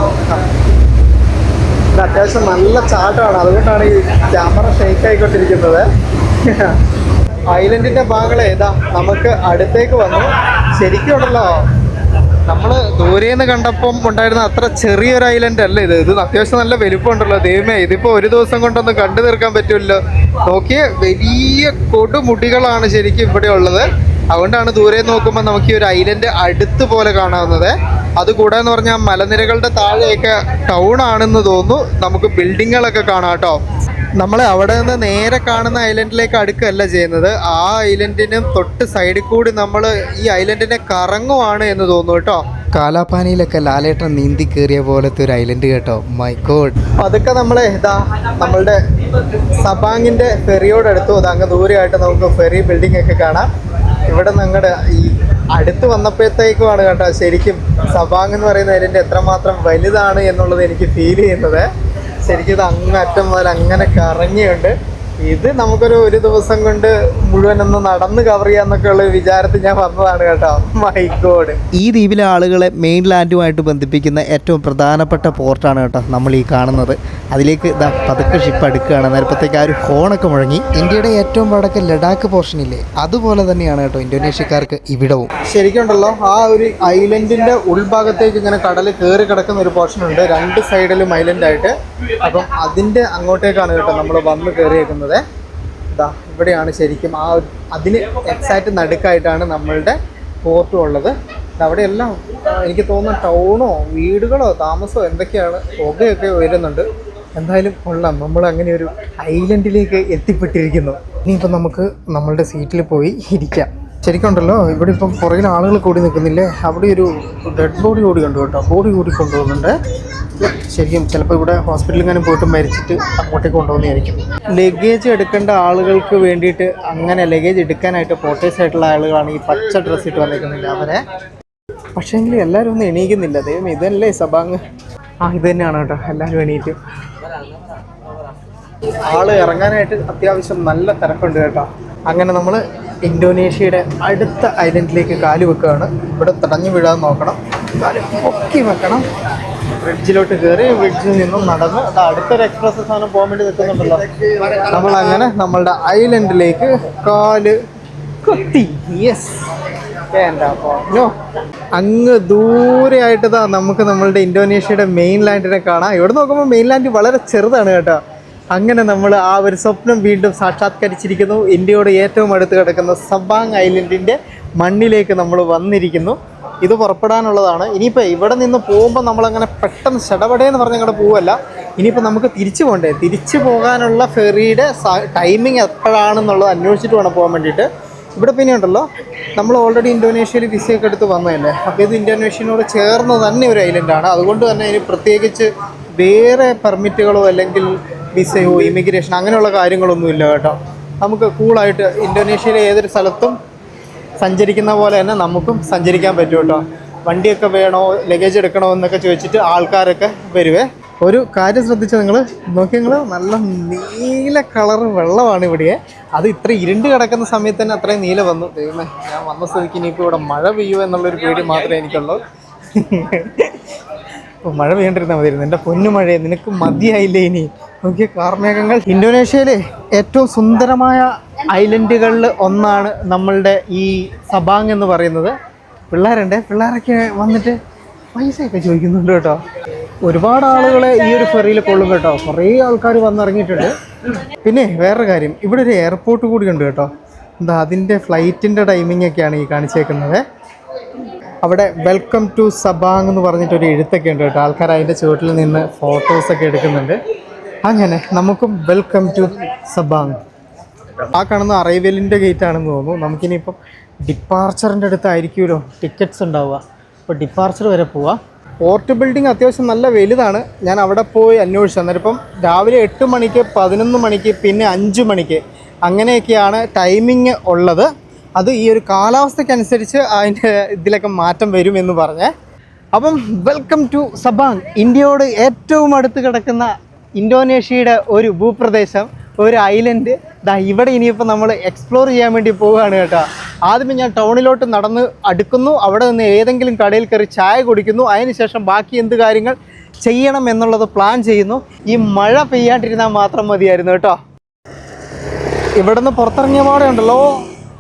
അത്യാവശ്യം നല്ല ചാട്ടമാണ് അതുകൊണ്ടാണ് ഈ ക്യാമറ ഷെയ്ക്ക് ആയിക്കൊണ്ടിരിക്കുന്നത്. ഐലൻഡിന്റെ ഭാഗങ്ങളെ ഏതാ നമുക്ക് അടുത്തേക്ക് വന്നു. ശരിക്കും ഉണ്ടല്ലോ നമ്മൾ നിന്ന് കണ്ടപ്പം ഉണ്ടായിരുന്ന അത്ര ചെറിയൊരു ഐലൻഡ് അല്ല ഇത്. ഇത് അത്യാവശ്യം നല്ല വലുപ്പമുണ്ടല്ലോ ദൈവമേ. ഇതിപ്പോ ഒരു ദിവസം കൊണ്ടൊന്നും കണ്ടു തീർക്കാൻ പറ്റുമല്ലോ നോക്കിയ വലിയ കൊടുമുടികളാണ് ശരിക്കും ഇവിടെ ഉള്ളത്. അതുകൊണ്ടാണ് ദൂരെ നോക്കുമ്പോൾ നമുക്ക് ഈ ഒരു ഐലൻഡ് അടുത്ത് പോലെ കാണാവുന്നത്. അതുകൂടെ എന്ന് പറഞ്ഞാൽ മലനിരകളുടെ താഴെയൊക്കെ ടൗൺ ആണെന്ന് തോന്നുന്നു. നമുക്ക് ബിൽഡിങ്ങുകളൊക്കെ കാണാം കേട്ടോ. നമ്മൾ അവിടെ നിന്ന് നേരെ കാണുന്ന ഐലൻഡിലേക്ക് അടുക്കല്ല ചെയ്യുന്നത്. ആ ഐലൻഡിനും തൊട്ട് സൈഡിൽ കൂടി നമ്മൾ ഈ ഐലൻഡിനെ കറങ്ങുവാണ് എന്ന് തോന്നുന്നു കേട്ടോ. കാലാപാനിയിലൊക്കെ ലാലേട്ടൻ നീന്തി കയറിയ പോലത്തെ ഒരു ഐലൻഡ് കേട്ടോ. മൈ ഗോഡ് അതൊക്കെ നമ്മൾ ഇതാ നമ്മളുടെ സബാങ്ങിന്റെ ഫെറിയോട് അടുത്തു. അത് അങ്ങ് ദൂരെയായിട്ട് നമുക്ക് ഫെറി ബിൽഡിംഗ് ഒക്കെ കാണാം. ഇവിടെ നിങ്ങളുടെ ഈ അടുത്ത് വന്നപ്പോഴത്തേക്കുമാണ് കേട്ടോ ശരിക്കും സബാങ് എന്ന് പറയുന്ന ഐലൻഡ് എത്രമാത്രം വലുതാണ് എന്നുള്ളത് എനിക്ക് ഫീൽ ചെയ്യുന്നത്. ശരിക്കും ഇത് അങ്ങറ്റം മുതൽ അങ്ങനെ കറങ്ങിയുണ്ട്. ഇത് നമുക്കൊരു ഒരു ദിവസം കൊണ്ട് മുഴുവൻ ഒന്ന് നടന്ന് കവർ ചെയ്യാന്നൊക്കെ ഉള്ള വിചാരത്തിൽ ഞാൻ വന്നതാണ് കേട്ടോ. മൈക്കോട് ഗോഡ് ഈ ദ്വീപിലെ ആളുകളെ മെയിൻ ലാൻഡുമായിട്ട് ബന്ധിപ്പിക്കുന്ന ഏറ്റവും പ്രധാനപ്പെട്ട പോർട്ടാണ് കേട്ടോ നമ്മൾ ഈ കാണുന്നത്. അതിലേക്ക് ഇതാ പതുക്കെ ഷിപ്പ് അടുക്കുകയാണ്. നേരത്തേക്ക് ആ ഒരു ഹോണൊക്കെ മുഴങ്ങി. ഇന്ത്യയുടെ ഏറ്റവും വടക്ക് ലഡാക്ക് പോർഷനില്ലേ അതുപോലെ തന്നെയാണ് കേട്ടോ ഇന്തോനേഷ്യക്കാർക്ക് ഇവിടവും. ശരിക്കും ഉണ്ടല്ലോ ആ ഒരു ഐലൻഡിന്റെ ഉൾഭാഗത്തേക്ക് ഇങ്ങനെ കടൽ കയറി കിടക്കുന്ന ഒരു പോർഷൻ ഉണ്ട്. രണ്ട് സൈഡിലും ഐലൻഡായിട്ട് അപ്പം അതിന്റെ അങ്ങോട്ടേക്കാണ് കേട്ടോ നമ്മൾ വന്ന് കയറിയേക്കുന്നത് ഇതാ ഇവിടെയാണ് ശരിക്കും ആ അതിന് എക്സാക്റ്റ് നടുക്കായിട്ടാണ് നമ്മളുടെ പോർട്ടും ഉള്ളത്. അവിടെയെല്ലാം എനിക്ക് തോന്നുന്നു ടൗണോ വീടുകളോ താമസമോ എന്തൊക്കെയാണ് പുകയൊക്കെ വരുന്നുണ്ട്. എന്തായാലും കൊള്ളാം. നമ്മൾ അങ്ങനെ ഒരു ഐലൻഡിലേക്ക് എത്തിപ്പെട്ടിരിക്കുന്നു. ഇനിയിപ്പോൾ നമുക്ക് നമ്മളുടെ സീറ്റിൽ പോയി ഇരിക്കാം. ശരിക്കും ഉണ്ടല്ലോ ഇവിടെ ഇപ്പം പുറകിൽ ആളുകൾ കൂടി നിൽക്കുന്നില്ലേ? അവിടെ ഒരു ഡെഡ് ബോഡി കൂടി കണ്ടു കേട്ടോ. ബോഡി കൂടി കൊണ്ടുപോകുന്നുണ്ട് ശരിക്കും ചിലപ്പോൾ ഇവിടെ ഹോസ്പിറ്റലിൽ പോയിട്ട് മരിച്ചിട്ട് അങ്ങോട്ടേക്ക് കൊണ്ടുപോകുന്നതായിരിക്കും ലഗേജ് എടുക്കേണ്ട ആളുകൾക്ക് വേണ്ടിയിട്ട് അങ്ങനെ ലഗേജ് എടുക്കാനായിട്ട് പോർട്ടേഴ്സ് ആയിട്ടുള്ള ആളുകളാണ് ഈ പച്ച ഡ്രസ്സ് ഇട്ട് വന്നിരിക്കുന്നില്ല അവരെ. പക്ഷേങ്കിൽ എല്ലാവരും ഒന്നും എണീക്കുന്നില്ല. ദൈവം ഇതല്ലേ സബാങ് ആ ഇത് തന്നെയാണ് കേട്ടോ. എല്ലാവരും എണീറ്റും. ആൾ ഇറങ്ങാനായിട്ട് അത്യാവശ്യം നല്ല തിരക്കുണ്ട് കേട്ടോ. അങ്ങനെ നമ്മൾ ഇന്തോനേഷ്യയുടെ അടുത്ത ഐലൻഡിലേക്ക് കാൽ വെക്കുകയാണ്. ഇവിടെ തടഞ്ഞു വീഴാതെ നോക്കണം. കാൽ പൊക്കി വെക്കണം. ബ്രിഡ്ജിലോട്ട് കയറി ബ്രിഡ്ജിൽ നിന്നും നടന്ന് അത് അടുത്തൊരു എക്സ്പ്രസ് സാധനം പോകാൻ വേണ്ടി നിൽക്കുന്നുണ്ടല്ലോ. നമ്മൾ അങ്ങനെ നമ്മളുടെ ഐലൻഡിലേക്ക് കാൽ കൊത്തി. യെസ് എന്താ നോ അങ്ങ് ദൂരെയായിട്ട് നമുക്ക് നമ്മളുടെ ഇന്തോനേഷ്യയുടെ മെയിൻ ലാൻഡിനെ കാണാം. ഇവിടെ നോക്കുമ്പോൾ മെയിൻ ലാൻഡ് വളരെ ചെറുതാണ് കേട്ടോ. അങ്ങനെ നമ്മൾ ആ ഒരു സ്വപ്നം വീണ്ടും സാക്ഷാത്കരിച്ചിരിക്കുന്നു. ഇന്ത്യയോട് ഏറ്റവും അടുത്ത് കിടക്കുന്ന സബാങ് ഐലൻഡിന്റെ മണ്ണിലേക്ക് നമ്മൾ വന്നിരിക്കുന്നു. ഇത് പുറപ്പെടാനുള്ളതാണ്. ഇനിയിപ്പോൾ ഇവിടെ നിന്ന് പോകുമ്പോൾ നമ്മളങ്ങനെ പെട്ടെന്ന് ചടപടയെന്ന് പറഞ്ഞ് അങ്ങോട്ട് പോവല്ല. ഇനിയിപ്പോൾ നമുക്ക് തിരിച്ചു പോകണ്ടേ തിരിച്ചു പോകാനുള്ള ഫെറിയുടെ ടൈമിംഗ് എപ്പോഴാണെന്നുള്ളത് അന്വേഷിച്ചിട്ട് വേണം പോകാൻ വേണ്ടിയിട്ട്. ഇവിടെ പിന്നെ ഉണ്ടല്ലോ നമ്മൾ ഓൾറെഡി ഇന്തോനേഷ്യയിൽ വിസയൊക്കെ എടുത്ത് വന്നതല്ലേ? അപ്പോൾ ഇത് ഇന്തോനേഷ്യനോട് ചേർന്ന് തന്നെ ഒരു ഐലൻഡാണ് അതുകൊണ്ട് തന്നെ ഇനി പ്രത്യേകിച്ച് വേറെ പെർമിറ്റുകളോ അല്ലെങ്കിൽ വിസയോ ഇമിഗ്രേഷൻ അങ്ങനെയുള്ള കാര്യങ്ങളൊന്നും ഇല്ല കേട്ടോ. നമുക്ക് കൂളായിട്ട് ഇന്തോനേഷ്യയിലെ ഏതൊരു സ്ഥലത്തും സഞ്ചരിക്കുന്ന പോലെ തന്നെ നമുക്കും സഞ്ചരിക്കാൻ പറ്റും കേട്ടോ. വണ്ടിയൊക്കെ വേണോ ലഗേജ് എടുക്കണോ എന്നൊക്കെ ചോദിച്ചിട്ട് ആൾക്കാരൊക്കെ വരുവേ. ഒരു കാര്യം ശ്രദ്ധിച്ചാൽ നിങ്ങൾ നോക്കി നിങ്ങൾ നല്ല നീല കളർ വെള്ളമാണ് ഇവിടെ അത് ഇത്ര ഇരുണ്ട് കിടക്കുന്ന സമയത്ത് തന്നെ അത്രയും നീല വന്നു. ദൈവമേ ഞാൻ വന്ന സ്ഥിതിക്ക് ഇനിയിപ്പോൾ ഇവിടെ മഴ പെയ്യുമോ എന്നുള്ളൊരു പേടി മാത്രമേ എനിക്കുള്ളൂ. മഴ പെയ്യണ്ടിരുന്നാൽ മതിയായിരുന്നു എന്റെ പൊന്നു മഴയെ നിനക്ക് മതിയായില്ലേ ഇനി? നോക്കിയ കാർമേഘങ്ങൾ. ഇന്തോനേഷ്യയിലെ ഏറ്റവും സുന്ദരമായ ഐലൻഡുകളിൽ ഒന്നാണ് നമ്മളുടെ ഈ സബാങ് എന്ന് പറയുന്നത്. പിള്ളേരുണ്ട്? പിള്ളേരൊക്കെ വന്നിട്ട് പൈസയൊക്കെ ചോദിക്കുന്നുണ്ട് കേട്ടോ. ഒരുപാട് ആളുകളെ ഈ ഒരു ഫെറിയിൽ കൊള്ളും കേട്ടോ. കുറേ ആൾക്കാർ വന്നിറങ്ങിയിട്ടുണ്ട്. പിന്നെ വേറൊരു കാര്യം ഇവിടെ ഒരു എയർപോർട്ട് കൂടി ഉണ്ട് കേട്ടോ. എന്താ അതിന്റെ ഫ്ലൈറ്റിന്റെ ടൈമിംഗ് ഒക്കെയാണ് ഈ കാണിച്ചേക്കുന്നത്. അവിടെ വെൽക്കം ടു സബാങ് എന്ന് പറഞ്ഞിട്ടൊരു എഴുത്തൊക്കെ ഉണ്ട് കേട്ടോ. ആൾക്കാർ അതിന്റെ ചുവട്ടിൽ നിന്ന് ഫോട്ടോസൊക്കെ എടുക്കുന്നുണ്ട്. അങ്ങനെ നമുക്കും വെൽക്കം ടു സബാങ് ആ കാണുന്ന അറൈവലിന്റെ ഗേറ്റ് ആണെന്ന് തോന്നുന്നു. നമുക്കിനിയിപ്പം ഡിപ്പാർച്ചറിന്റെ അടുത്തായിരിക്കുമല്ലോ. ടിക്കറ്റ്സ് ഉണ്ടാവുക. അപ്പോൾ ഡിപ്പാർച്ചർ വരെ പോവാം. പോർട്ട് ബിൽഡിംഗ് അത്യാവശ്യം നല്ല വലുതാണ്. ഞാൻ അവിടെ പോയി അന്വേഷിച്ചു. അന്നേരം ഇപ്പം രാവിലെ എട്ട് മണിക്ക് പതിനൊന്ന് മണിക്ക് പിന്നെ അഞ്ച് മണിക്ക് അങ്ങനെയൊക്കെയാണ് ടൈമിങ് ഉള്ളത്. അത് ഈ ഒരു കാലാവസ്ഥയ്ക്കനുസരിച്ച് അതിന്റെ ഇതിലൊക്കെ മാറ്റം വരും എന്ന് പറഞ്ഞേ. അപ്പം വെൽക്കം ടു സബാങ് ഇന്ത്യയോട് ഏറ്റവും അടുത്ത് കിടക്കുന്ന ഇന്തോനേഷ്യയുടെ ഒരു ഭൂപ്രദേശം ഒരു ഐലൻഡ് ദാ ഇവിടെ ഇനിയിപ്പോൾ നമ്മൾ എക്സ്പ്ലോർ ചെയ്യാൻ വേണ്ടി പോവുകയാണ് കേട്ടോ. ആദ്യമേ ഞാൻ ടൗണിലോട്ട് നടന്ന് അടുക്കുന്നു. അവിടെ നിന്ന് ഏതെങ്കിലും കടയിൽ കയറി ചായ കുടിക്കുന്നു. അതിനുശേഷം ബാക്കി എന്ത് കാര്യങ്ങൾ ചെയ്യണം എന്നുള്ളത് പ്ലാൻ ചെയ്യുന്നു. ഈ മഴ പെയ്യാണ്ടിരുന്നാൽ മാത്രം മതിയായിരുന്നു കേട്ടോ. ഇവിടുന്ന് പുറത്തിറങ്ങിയ പാടെ ഉണ്ടല്ലോ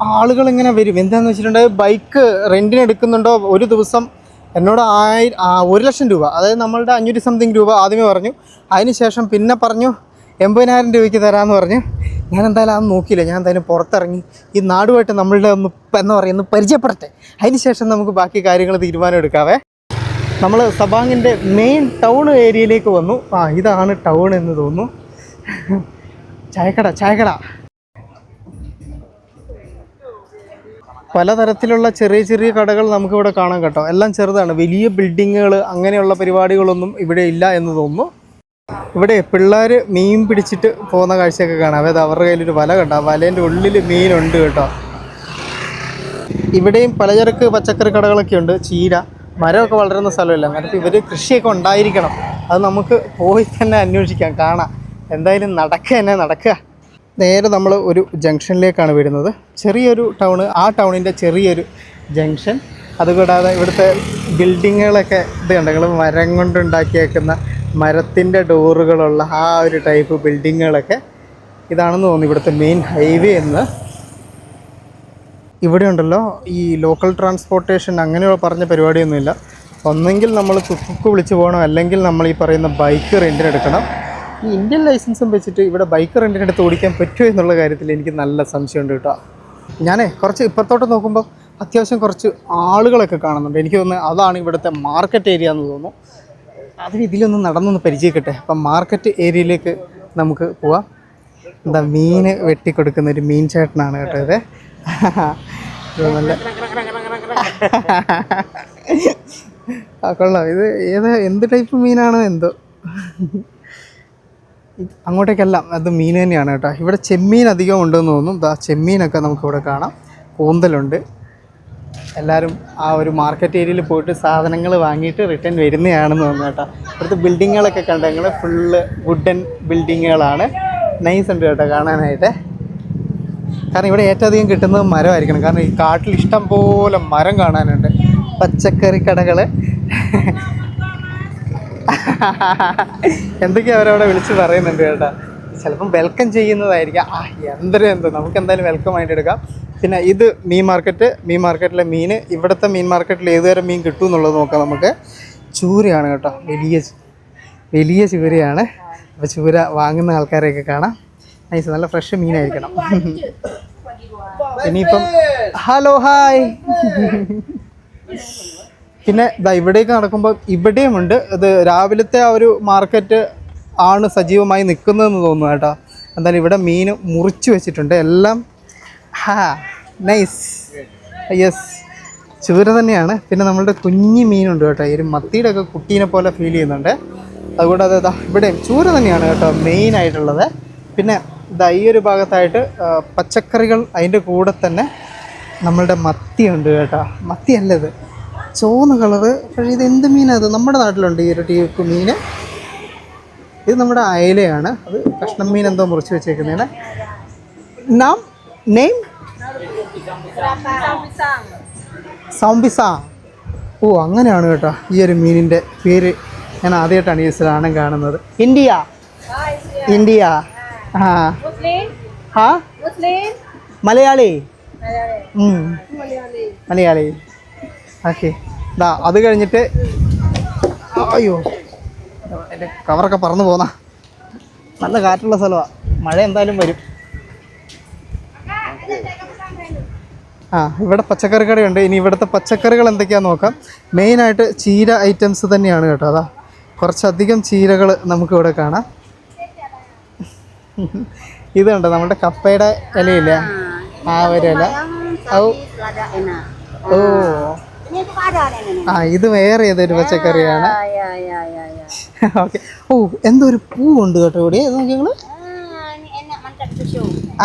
ആളുകൾ ഇങ്ങനെ വരും. എന്താണെന്ന് വെച്ചിട്ടുണ്ടെങ്കിൽ ബൈക്ക് റെന്റിന് എടുക്കുന്നുണ്ടോ ഒരു ദിവസം എന്നോട് ആയി ഒരു ലക്ഷം രൂപ. അതായത് നമ്മളുടെ അഞ്ഞൂറ്റി സംതിങ് രൂപ ആദ്യമേ പറഞ്ഞു. അതിനുശേഷം പിന്നെ പറഞ്ഞു എൺപതിനായിരം രൂപയ്ക്ക് തരാമെന്ന് പറഞ്ഞു. ഞാൻ എന്തായാലും അത് നോക്കിയില്ല. ഞാൻ എന്തായാലും പുറത്തിറങ്ങി ഈ നാടുമായിട്ട് നമ്മളുടെ ഒന്ന് എന്ന് ഒന്ന് പരിചയപ്പെടട്ടെ. അതിനുശേഷം നമുക്ക് ബാക്കി കാര്യങ്ങൾ തീരുമാനം എടുക്കാവേ. നമ്മൾ സബാങ്ങിന്റെ മെയിൻ ടൗൺ ഏരിയയിലേക്ക് വന്നു. ആ ഇതാണ് ടൗൺ എന്ന് തോന്നുന്നു. ചായക്കട ചായക്കട. പലതരത്തിലുള്ള ചെറിയ ചെറിയ കടകൾ നമുക്കിവിടെ കാണാൻ കേട്ടോ. എല്ലാം ചെറുതാണ്. വലിയ ബിൽഡിങ്ങുകൾ അങ്ങനെയുള്ള പരിപാടികളൊന്നും ഇവിടെ ഇല്ല എന്ന് തോന്നുന്നു. ഇവിടെ പിള്ളേർ മീൻ പിടിച്ചിട്ട് പോകുന്ന കാഴ്ചയൊക്കെ കാണാം. അതായത് അവരുടെ കയ്യിലൊരു വല കണ്ടോ? വലേന്റെ ഉള്ളിൽ മീനുണ്ട് കേട്ടോ. ഇവിടെയും പലചരക്ക് പച്ചക്കറി കടകളൊക്കെ ഉണ്ട്. ചീര മരമൊക്കെ വളരുന്ന സ്ഥലമല്ല? അങ്ങനത്തെ ഇവർ കൃഷിയൊക്കെ ഉണ്ടായിരിക്കണം. അത് നമുക്ക് പോയി തന്നെ അന്വേഷിക്കാം കാണാം. എന്തായാലും നടക്കുക തന്നെ നടക്കുക. നേരെ നമ്മൾ ഒരു ജംഗ്ഷനിലേക്കാണ് വരുന്നത്. ചെറിയൊരു ടൗണ് ആ ടൗണിന്റെ ചെറിയൊരു ജംഗ്ഷൻ. അതുകൂടാതെ ഇവിടുത്തെ ബിൽഡിങ്ങുകളൊക്കെ ഇത് കണ്ടെങ്കിൽ മരം കൊണ്ടുണ്ടാക്കിയേക്കുന്ന മരത്തിന്റെ ഡോറുകളുള്ള ആ ഒരു ടൈപ്പ് ബിൽഡിങ്ങുകളൊക്കെ ഇതാണെന്ന് തോന്നുന്നു ഇവിടുത്തെ മെയിൻ ഹൈവേ എന്ന്. ഇവിടെ ഉണ്ടല്ലോ ഈ ലോക്കൽ ട്രാൻസ്പോർട്ടേഷൻ അങ്ങനെയുള്ള പറഞ്ഞ പരിപാടിയൊന്നുമില്ല. ഒന്നെങ്കിൽ നമ്മൾ കുക്ക് വിളിച്ച് പോകണം അല്ലെങ്കിൽ നമ്മൾ ഈ പറയുന്ന ബൈക്ക് റെന്റിന് എടുക്കണം. ഈ ഇന്ത്യൻ ലൈസൻസും വെച്ചിട്ട് ഇവിടെ ബൈക്ക് റെന്റിനടുത്ത് ഓടിക്കാൻ പറ്റുമോ എന്നുള്ള കാര്യത്തിൽ എനിക്ക് നല്ല സംശയമുണ്ട് കേട്ടോ. ഞാനേ കുറച്ച് ഇപ്പുറത്തോട്ട് നോക്കുമ്പോൾ അത്യാവശ്യം കുറച്ച് ആളുകളൊക്കെ കാണുന്നുണ്ട്. എനിക്ക് തോന്നുന്നത് അതാണ് ഇവിടുത്തെ മാർക്കറ്റ് ഏരിയ എന്ന് തോന്നുന്നു. അതിന് ഇതിലൊന്ന് നടന്നൊന്ന് പരിചയിക്കട്ടെ അപ്പം മാർക്കറ്റ് ഏരിയയിലേക്ക് നമുക്ക് പോവാം. എന്താ മീൻ വെട്ടിക്കൊടുക്കുന്ന ഒരു മീൻ ചേട്ടനാണ് കേട്ടോ ഇത് നല്ല ആ കൊള്ളാം. ഇത് ഏത് എന്ത് ടൈപ്പ് മീനാണോ എന്തോ? അങ്ങോട്ടേക്കല്ല അത് മീൻ തന്നെയാണ് കേട്ടോ. ഇവിടെ ചെമ്മീൻ അധികം ഉണ്ടെന്ന് തോന്നും ദാ ചെമ്മീനൊക്കെ നമുക്കിവിടെ കാണാം. കൂന്തലുണ്ട്. എല്ലാവരും ആ ഒരു മാർക്കറ്റ് ഏരിയയിൽ പോയിട്ട് സാധനങ്ങൾ വാങ്ങിയിട്ട് റിട്ടേൺ വരുന്നതാണെന്ന് തോന്നുന്നു കേട്ടോ. ഇവിടുത്തെ ബിൽഡിങ്ങുകളൊക്കെ കണ്ടെങ്കിൽ ഫുള്ള് വുഡൻ ബിൽഡിങ്ങുകളാണ് നൈസ് ഉണ്ട് കേട്ടോ കാണാനായിട്ട്. കാരണം ഇവിടെ ഏറ്റവും അധികം കിട്ടുന്നത് മരമായിരിക്കണം. കാരണം ഈ കാട്ടിൽ ഇഷ്ടം പോലെ മരം കാണാനുണ്ട്. പച്ചക്കറി കടകൾ എന്തൊക്കെയാ അവരവിടെ വിളിച്ച് പറയുന്നുണ്ട് കേട്ടോ? ചിലപ്പം വെൽക്കം ചെയ്യുന്നതായിരിക്കാം. ആ എന്തൊരു എന്തോ. നമുക്ക് എന്തായാലും വെൽക്കം ആയിട്ട് എടുക്കാം. പിന്നെ ഇത് മീൻ മാർക്കറ്റ് മീൻ മാർക്കറ്റിലെ മീൻ. ഇവിടുത്തെ മീൻ മാർക്കറ്റിൽ ഏതുതരം മീൻ കിട്ടും എന്നുള്ളത് നോക്കാം നമുക്ക്. ചൂരയാണ് കേട്ടോ. വലിയ വലിയ ചൂരയാണ്. അപ്പോൾ ചൂര വാങ്ങുന്ന ആൾക്കാരെയൊക്കെ കാണാം. നൈസ് നല്ല ഫ്രഷ് മീനായിരിക്കണം. ഇനിയിപ്പം ഹലോ ഹായ് പിന്നെ ദാ ഇവിടേക്ക് നടക്കുമ്പോൾ ഇവിടെയുമുണ്ട് ഇത് രാവിലത്തെ ആ ഒരു മാർക്കറ്റ് ആണ് സജീവമായി നിൽക്കുന്നതെന്ന് തോന്നുന്നു കേട്ടോ. എന്തായാലും ഇവിടെ മീൻ മുറിച്ച് വെച്ചിട്ടുണ്ട്. എല്ലാം ഹാ നൈസ് യെസ് ചൂര തന്നെയാണ്. പിന്നെ നമ്മളുടെ കുഞ്ഞി മീനുണ്ട് കേട്ടോ. ഈ ഒരു മത്തിയുടെ ഒക്കെ കുട്ടീനെ പോലെ ഫീൽ ചെയ്യുന്നുണ്ട്. അതുകൂടാതെ ഇതാ ഇവിടെയും ചൂര തന്നെയാണ് കേട്ടോ മെയിൻ ആയിട്ടുള്ളത്. പിന്നെ ഇതാ ഈ ഒരു ഭാഗത്തായിട്ട് പച്ചക്കറികൾ അതിന്റെ കൂടെ തന്നെ നമ്മളുടെ മത്തിയുണ്ട് കേട്ടോ. മത്തിയല്ല ഇത്. ചുവന്ന കളറ്. പക്ഷേ ഇത് എന്ത് മീനാണ് നമ്മുടെ നാട്ടിലുണ്ട് ഈ ഒരു ടീക്ക് മീൻ ഇത് നമ്മുടെ അയലയാണ്. അത് കഷ്ണം മീൻ എന്തോ മുറിച്ച് വെച്ചേക്കുന്നതാണ്. നാം നെയിം? സൗംബിസ. ഓ അങ്ങനെയാണ് കേട്ടോ ഈ ഒരു മീനിന്റെ പേര്. ഞാൻ ആദ്യമായിട്ടാണ് ഈ സാധനം കാണുന്നത്. ഇന്ത്യ. ഇന്ത്യ. ആ.
Muslim?
മലയാളി. മലയാളി. ഓക്കെ ദാ അത് കഴിഞ്ഞിട്ട് അയ്യോ എന്റെ കവറൊക്കെ പറന്നു പോന്ന. നല്ല കാറ്റുള്ള സ്ഥലമാണ് മഴ എന്തായാലും വരും. ആ ഇവിടെ പച്ചക്കറി കടയുണ്ട് ഇനി ഇവിടുത്തെ പച്ചക്കറികൾ എന്തൊക്കെയാണെന്ന് നോക്കാം. മെയിനായിട്ട് ചീര ഐറ്റംസ് തന്നെയാണ് കേട്ടോ. അതാ കുറച്ചധികം ചീരകൾ നമുക്കിവിടെ കാണാം. ഇതുണ്ട് നമ്മുടെ കപ്പയുടെ ഇലയില്ലേ? ആ ഒരു ഇല. ഓ. ഓ. ആ ഇത് വേറെ ഏതൊരു പച്ചക്കറിയാണ്. ഓക്കെ. ഓ എന്തോ ഒരു ഉണ്ട് കേട്ടോ ഇവിടെ? ഇത് നോക്കി
നിങ്ങൾ.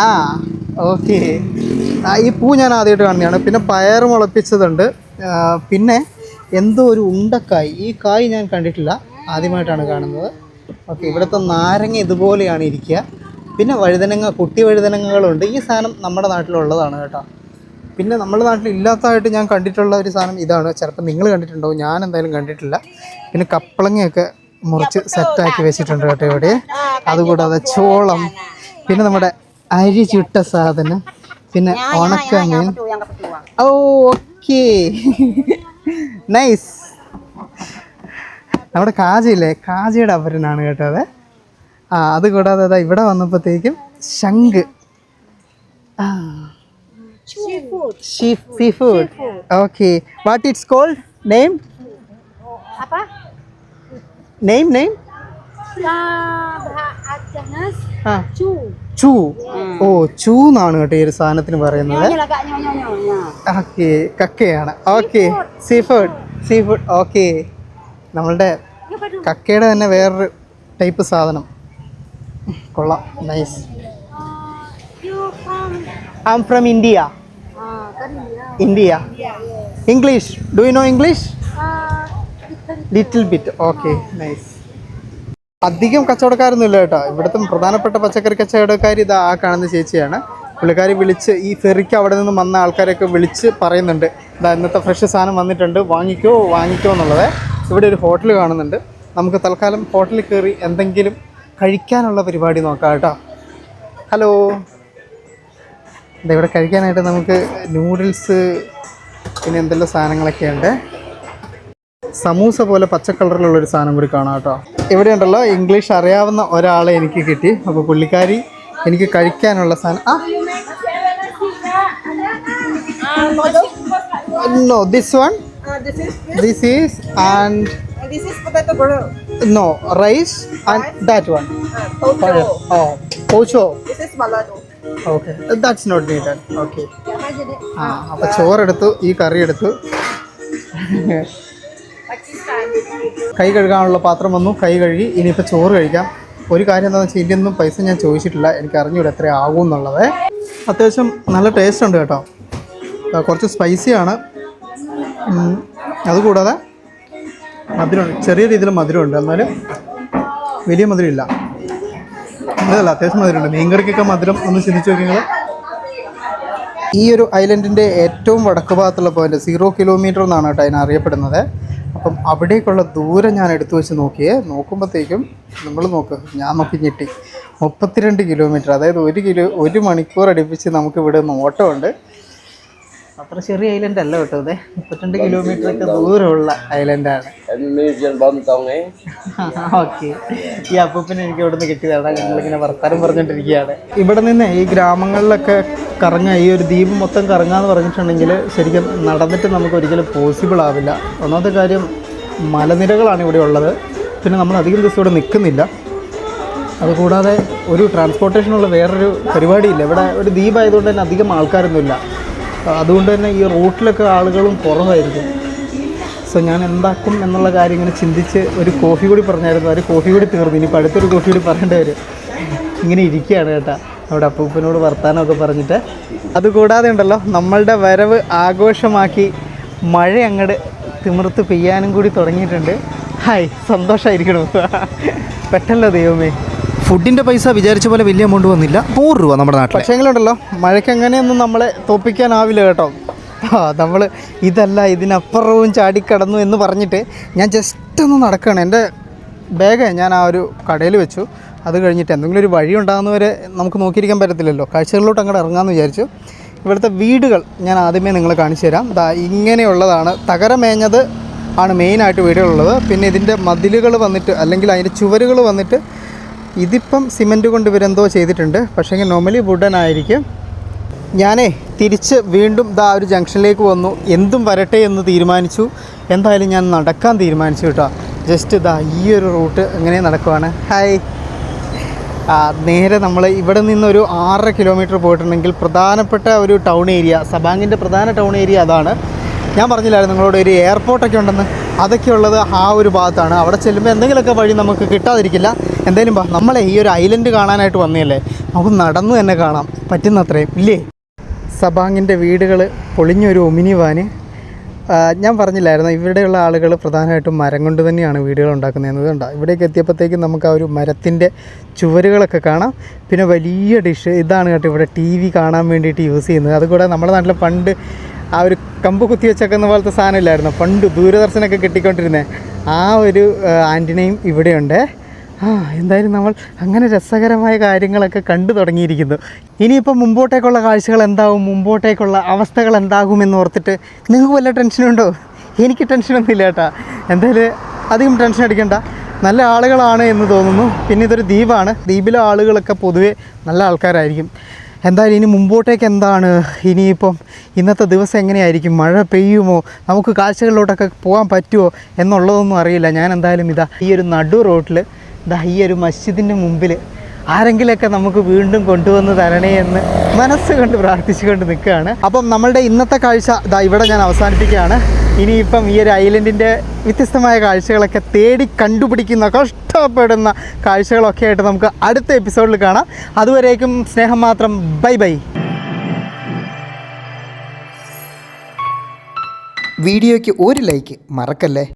ആ ഓക്കെ. ഈ പൂ ഞാൻ ആദ്യമായിട്ട് കാണുന്നതാണ്. പിന്നെ പയർ മുളപ്പിച്ചതുണ്ട്. പിന്നെ എന്തോ ഒരു ഉണ്ടക്കായ്. ഈ കായ് ഞാൻ കണ്ടിട്ടില്ല. ആദ്യമായിട്ടാണ് കാണുന്നത്. ഓക്കെ ഇവിടുത്തെ നാരങ്ങ ഇതുപോലെയാണ് ഇരിക്കുക. പിന്നെ വഴുതനങ്ങ കുട്ടി വഴുതനങ്ങകളുണ്ട്. ഈ സാധനം നമ്മുടെ നാട്ടിലുള്ളതാണ് കേട്ടോ. പിന്നെ നമ്മുടെ നാട്ടിൽ ഇല്ലാത്തതായിട്ട് ഞാൻ കണ്ടിട്ടുള്ള ഒരു സാധനം ഇതാണ്. ചിലപ്പോൾ നിങ്ങൾ കണ്ടിട്ടുണ്ടാവും ഞാൻ എന്തായാലും കണ്ടിട്ടില്ല. പിന്നെ കപ്പളങ്ങയൊക്കെ മുറിച്ച് സെറ്റാക്കി വെച്ചിട്ടുണ്ട് കേട്ടോ ഇവിടെ. അതുകൂടാതെ ചോളം പിന്നെ നമ്മുടെ അരി ചുട്ട സാധനം പിന്നെ ഉണക്കമീൻ
ഓക്കേ
ഓ ഓക്കെ. നൈസ്. നമ്മുടെ കാജയില്ലേ? കാജയുടെ അവരനാണ് കേട്ടോ അത്. ആ അതുകൂടാതെ അതാ ഇവിടെ വന്നപ്പോഴത്തേക്കും ശംഖ്. ആ.
Seafood.
She, seafood. Seafood. Okay. What it's called? Name?
Apa?
Name, name?
Ah,
ചൂ ഓ ചൂ എന്നാണ് കേട്ടോ ഈ ഒരു സാധനത്തിന് പറയുന്നത്. Okay കക്കയാണ് okay sea food sea food okay നമ്മളുടെ കക്കയുടെ തന്നെ വേറൊരു ടൈപ്പ് സാധനം കൊള്ളാം nice I am from India
ah.
India English do you know English little bit okay nice അധികം കച്ചവടക്കാരൊന്നും ഇല്ല കേട്ടോ. ഇവിടുത്തെ പ്രധാനപ്പെട്ട പച്ചക്കറി കച്ചവടക്കാർ ഇത് ആ കാണുന്ന ചേച്ചിയാണ്. പുള്ളിക്കാരി വിളിച്ച് ഈ ഫെറിക്ക് അവിടെ നിന്ന് വന്ന ആൾക്കാരൊക്കെ വിളിച്ച് പറയുന്നുണ്ട്. ഇതാ ഇന്നത്തെ ഫ്രഷ് സാധനം വന്നിട്ടുണ്ട്. വാങ്ങിക്കോ വാങ്ങിക്കോ എന്നുള്ളത്. ഇവിടെ ഒരു ഹോട്ടൽ കാണുന്നുണ്ട്. നമുക്ക് തൽക്കാലം ഹോട്ടലിൽ കയറി എന്തെങ്കിലും കഴിക്കാനുള്ള പരിപാടി നോക്കാം കേട്ടോ. ഹലോ. ഇവിടെ കഴിക്കാനായിട്ട് നമുക്ക് നൂഡിൽസ് പിന്നെ എന്തെല്ലാം സാധനങ്ങളൊക്കെ ഉണ്ട്. സമൂസ പോലെ പച്ച കളറിലുള്ള ഒരു സാധനം കൂടി കാണാം കേട്ടോ. ഇവിടെ ഉണ്ടല്ലോ ഇംഗ്ലീഷ് അറിയാവുന്ന ഒരാളെ എനിക്ക് കിട്ടി. അപ്പോൾ പുള്ളിക്കാരി എനിക്ക് കഴിക്കാനുള്ള സാധനം. ആ. No this one this is and no rice and that one. Oh പോച്ചോ. Okay that's not needed okay ആ അപ്പോൾ ചോറെടുത്തു ഈ കറി എടുത്തു കൈ കഴുകാനുള്ള പാത്രം വന്നു കൈ കഴുകി. ഇനിയിപ്പോൾ ചോറ് കഴിക്കാം. ഒരു കാര്യം എന്താണെന്ന് വെച്ചാൽ ഇതിന്റെയൊന്നും പൈസ ഞാൻ ചോദിച്ചിട്ടില്ല. എനിക്ക് അറിഞ്ഞൂടെ എത്ര ആകും എന്നുള്ളത്. അത്യാവശ്യം നല്ല ടേസ്റ്റ് ഉണ്ട് കേട്ടോ. കുറച്ച് സ്പൈസിയാണ് അതുകൂടാതെ മധുരമുണ്ട് ചെറിയ രീതിയിൽ മധുരമുണ്ട് എന്നാലും വലിയ മധുരമില്ല ഇതല്ല അത്യാവശ്യം മധുരമുണ്ട്. മീൻകറിക്കൊക്കെ മധുരം ഒന്ന് ചിന്തിച്ചു നോക്കിയാൽ ഈ ഒരു ഐലൻഡിന്റെ ഏറ്റവും വടക്ക് ഭാഗത്തുള്ള പോയിന്റ് സീറോ കിലോമീറ്റർ എന്നാണ് കേട്ടോ അതിനെ അറിയപ്പെടുന്നത്. അപ്പം അവിടേക്കുള്ള ദൂരം ഞാൻ എടുത്തു വെച്ച് നോക്കിയേ നോക്കുമ്പോഴത്തേക്കും നമ്മൾ നോക്ക് ഞാൻ നോക്കി ഞെട്ടി. മുപ്പത്തിരണ്ട് കിലോമീറ്റർ അതായത് ഒരു കിലോ ഒരു മണിക്കൂർ അടുപ്പിച്ച് നമുക്ക് ഇവിടെ നിന്ന് ഓട്ടമുണ്ട്. അത്ര ചെറിയ ഐലൻഡ് അല്ല കേട്ടോ അതെ മുപ്പത്തിരണ്ട് കിലോമീറ്റർ ഒക്കെ ദൂരമുള്ള ഐലൻഡ്
ആണ്. Bontong eh.
ഓക്കെ ഈ അപ്പൂപ്പിനെ എനിക്ക് ഇവിടെ നിന്ന് കിട്ടിയതാണ്. ഞങ്ങളിങ്ങനെ വർത്താനം പറഞ്ഞുകൊണ്ടിരിക്കുകയാണ് ഇവിടെ നിന്ന് ഈ ഗ്രാമങ്ങളിലൊക്കെ കറങ്ങുക ഈ ഒരു ദ്വീപ് മൊത്തം കറങ്ങാന്ന് പറഞ്ഞിട്ടുണ്ടെങ്കിൽ ശരിക്കും നടന്നിട്ട് നമുക്ക് ഒരിക്കലും പോസിബിൾ ആവില്ല. ഒന്നാമത്തെ കാര്യം മലനിരകളാണ് ഇവിടെ ഉള്ളത്. പിന്നെ നമ്മൾ അധികം ദിവസം ഇവിടെ നിൽക്കുന്നില്ല. അതുകൂടാതെ ഒരു ട്രാൻസ്പോർട്ടേഷനുള്ള വേറൊരു പരിപാടിയില്ല. ഇവിടെ ഒരു ദ്വീപായതുകൊണ്ട് തന്നെ അധികം ആൾക്കാരൊന്നുമില്ല. അതുകൊണ്ട് തന്നെ ഈ റൂട്ടിലൊക്കെ ആളുകളും കുറവായിരിക്കും. സോ ഞാൻ എന്താക്കും എന്നുള്ള കാര്യം ഇങ്ങനെ ചിന്തിച്ച് ഒരു കോഫി കൂടി പറഞ്ഞായിരുന്നു. ഒരു കോഫി കൂടി തീർന്നു. ഇനി അടുത്തൊരു കോഫി കൂടി പറയേണ്ടി വരും. ഇങ്ങനെ ഇരിക്കുകയാണ് കേട്ടോ. അവിടെ അപ്പൂപ്പനോട് വർത്താനമൊക്കെ പറഞ്ഞിട്ട്. അതുകൂടാതെ ഉണ്ടല്ലോ നമ്മളുടെ വരവ് ആഘോഷമാക്കി മഴ അങ്ങോട്ട് തിമിർത്ത് പെയ്യാനും കൂടി തുടങ്ങിയിട്ടുണ്ട്. ഹായ് സന്തോഷമായിരിക്കണം പെട്ടല്ലോ ദൈവമേ. ഫുഡിന്റെ പൈസ വിചാരിച്ച പോലെ വലിയ എമൗണ്ട് വന്നില്ല. നൂറ് രൂപ നമ്മുടെ നാട്ടിൽ പക്ഷേ ഉണ്ടല്ലോ മഴയ്ക്ക് അങ്ങനെയൊന്നും നമ്മളെ തോപ്പിക്കാനാവില്ല കേട്ടോ. നമ്മൾ ഇതല്ല ഇതിനപ്പുറവും ചാടിക്കടന്നു എന്ന് പറഞ്ഞിട്ട് ഞാൻ ജസ്റ്റ് ഒന്ന് നടക്കുകയാണ് എന്റെ ബാഗ് ഞാൻ ആ ഒരു കടയിൽ വെച്ചു. അത് കഴിഞ്ഞിട്ട് എന്തെങ്കിലും ഒരു വഴി ഉണ്ടാകുന്നവരെ നമുക്ക് നോക്കിയിരിക്കാൻ പറ്റത്തില്ലല്ലോ. കാഴ്ചകളിലോട്ട് അങ്ങോട്ട് ഇറങ്ങാമെന്ന് വിചാരിച്ചു. ഇവിടുത്തെ വീടുകൾ ഞാൻ ആദ്യമേ നിങ്ങളെ കാണിച്ചു തരാം. ദാ ഇങ്ങനെയുള്ളതാണ്. തകരമേഞ്ഞത് ആണ് മെയിനായിട്ട് വീടുകളുള്ളത്. പിന്നെ ഇതിന്റെ മതിലുകൾ വന്നിട്ട് അല്ലെങ്കിൽ അതിന്റെ ചുവരുകൾ വന്നിട്ട് ഇതിപ്പം സിമന്റ് കൊണ്ട് ഇവരെന്തോ ചെയ്തിട്ടുണ്ട്. പക്ഷേങ്കിൽ നോർമലി വുഡൻ ആയിരിക്കും. ഞാനേ തിരിച്ച് വീണ്ടും ദാ ഒരു ജംഗ്ഷനിലേക്ക് വന്നു. എന്തും വരട്ടെ എന്ന് തീരുമാനിച്ചു. എന്തായാലും ഞാൻ നടക്കാൻ തീരുമാനിച്ചു കേട്ടോ. ജസ്റ്റ് ദാ ഈ ഒരു റൂട്ട് എങ്ങനെ നടക്കുവാണ്. ഹായ് നേരെ നമ്മൾ ഇവിടെ നിന്നൊരു ആറര കിലോമീറ്റർ പോയിട്ടുണ്ടെങ്കിൽ പ്രധാനപ്പെട്ട ഒരു ടൗൺ ഏരിയ സബാങ്ങിന്റെ പ്രധാന ടൗൺ ഏരിയ അതാണ്. ഞാൻ പറഞ്ഞില്ലായിരുന്നു നിങ്ങളോട് ഒരു എയർപോർട്ടൊക്കെ ഉണ്ടെന്ന്. അതൊക്കെ ഉള്ളത് ആ ഒരു ഭാഗത്താണ്. അവിടെ ചെല്ലുമ്പോൾ എന്തെങ്കിലുമൊക്കെ വഴി നമുക്ക് കിട്ടാതിരിക്കില്ല. എന്തായാലും വാ നമ്മളെ ഈ ഒരു ഐലൻഡ് കാണാനായിട്ട് വന്നതല്ലേ? നമുക്ക് നടന്നു തന്നെ കാണാം. പറ്റുന്നത്രയും ഇല്ലേ? സബാങ്ങിന്റെ വീടുകൾ പൊളിഞ്ഞൊരു ഒമിനി വാന് ഞാൻ പറഞ്ഞില്ലായിരുന്നു ഇവിടെയുള്ള ആളുകൾ പ്രധാനമായിട്ടും മരം കൊണ്ട് തന്നെയാണ് വീടുകൾ ഉണ്ടാക്കുന്നത്. കണ്ടോ? ഇവിടേക്ക് എത്തിയപ്പോഴത്തേക്കും നമുക്ക് ആ ഒരു മരത്തിന്റെ ചുവരുകളൊക്കെ കാണാം. പിന്നെ വലിയ ഡിഷ് ഇതാണ് കേട്ടോ ഇവിടെ ടി വി കാണാൻ വേണ്ടിയിട്ട് യൂസ് ചെയ്യുന്നത്. അതുകൂടെ നമ്മുടെ നാട്ടിൽ പണ്ട് ആ ഒരു കമ്പ് കുത്തി വെച്ചേക്കുന്ന പോലത്തെ സാധനം ഇല്ലായിരുന്നു പണ്ട് ദൂരദർശനമൊക്കെ കിട്ടിക്കൊണ്ടിരുന്നത് ആ ഒരു ആന്റിനയും ഇവിടെയുണ്ട്. ആ എന്തായാലും നമ്മൾ അങ്ങനെ രസകരമായ കാര്യങ്ങളൊക്കെ കണ്ടു തുടങ്ങിയിരിക്കുന്നു. ഇനിയിപ്പോൾ മുമ്പോട്ടേക്കുള്ള കാഴ്ചകൾ എന്താവും? മുമ്പോട്ടേക്കുള്ള അവസ്ഥകൾ എന്താകുമെന്ന് ഓർത്തിട്ട് നിങ്ങൾക്ക് വല്ല ടെൻഷനുണ്ടോ എനിക്ക് ടെൻഷനൊന്നുമില്ല കേട്ടാ. എന്തായാലും അധികം ടെൻഷൻ അടിക്കണ്ട. നല്ല ആളുകളാണ് എന്ന് തോന്നുന്നു. പിന്നെ ഇതൊരു ദ്വീപാണ്. ദ്വീപിലെ ആളുകളൊക്കെ പൊതുവേ നല്ല ആൾക്കാരായിരിക്കും. എന്തായാലും ഇനി മുമ്പോട്ടേക്ക് എന്താണ്? ഇനിയിപ്പം ഇന്നത്തെ ദിവസം എങ്ങനെയായിരിക്കും? മഴ പെയ്യുമോ? നമുക്ക് കാഴ്ചകളിലോട്ടൊക്കെ പോകാൻ പറ്റുമോ? എന്നുള്ളതൊന്നും അറിയില്ല. ഞാൻ എന്തായാലും ഇതാ ഈ ഒരു നടു റോട്ടിൽ ഇതാ ഈ ഒരു മസ്ജിദിന്റെ മുമ്പിൽ ആരെങ്കിലുമൊക്കെ നമുക്ക് വീണ്ടും കൊണ്ടുവന്ന് തരണേ എന്ന് മനസ്സുകൊണ്ട് പ്രാർത്ഥിച്ചുകൊണ്ട് നിൽക്കുകയാണ്. അപ്പം നമ്മളുടെ ഇന്നത്തെ കാഴ്ച ദാ ഇവിടെ ഞാൻ അവസാനിപ്പിക്കുകയാണ്. ഇനിയിപ്പം ഈ ഒരു ഐലൻഡിന്റെ വ്യത്യസ്തമായ കാഴ്ചകളൊക്കെ തേടി കണ്ടുപിടിക്കുന്ന കഷ്ടപ്പെടുന്ന കാഴ്ചകളൊക്കെ ആയിട്ട് നമുക്ക് അടുത്ത എപ്പിസോഡിൽ കാണാം. അതുവരേക്കും സ്നേഹം മാത്രം. Bye bye. വീഡിയോയ്ക്ക് ഒരു ലൈക്ക് മറക്കല്ലേ?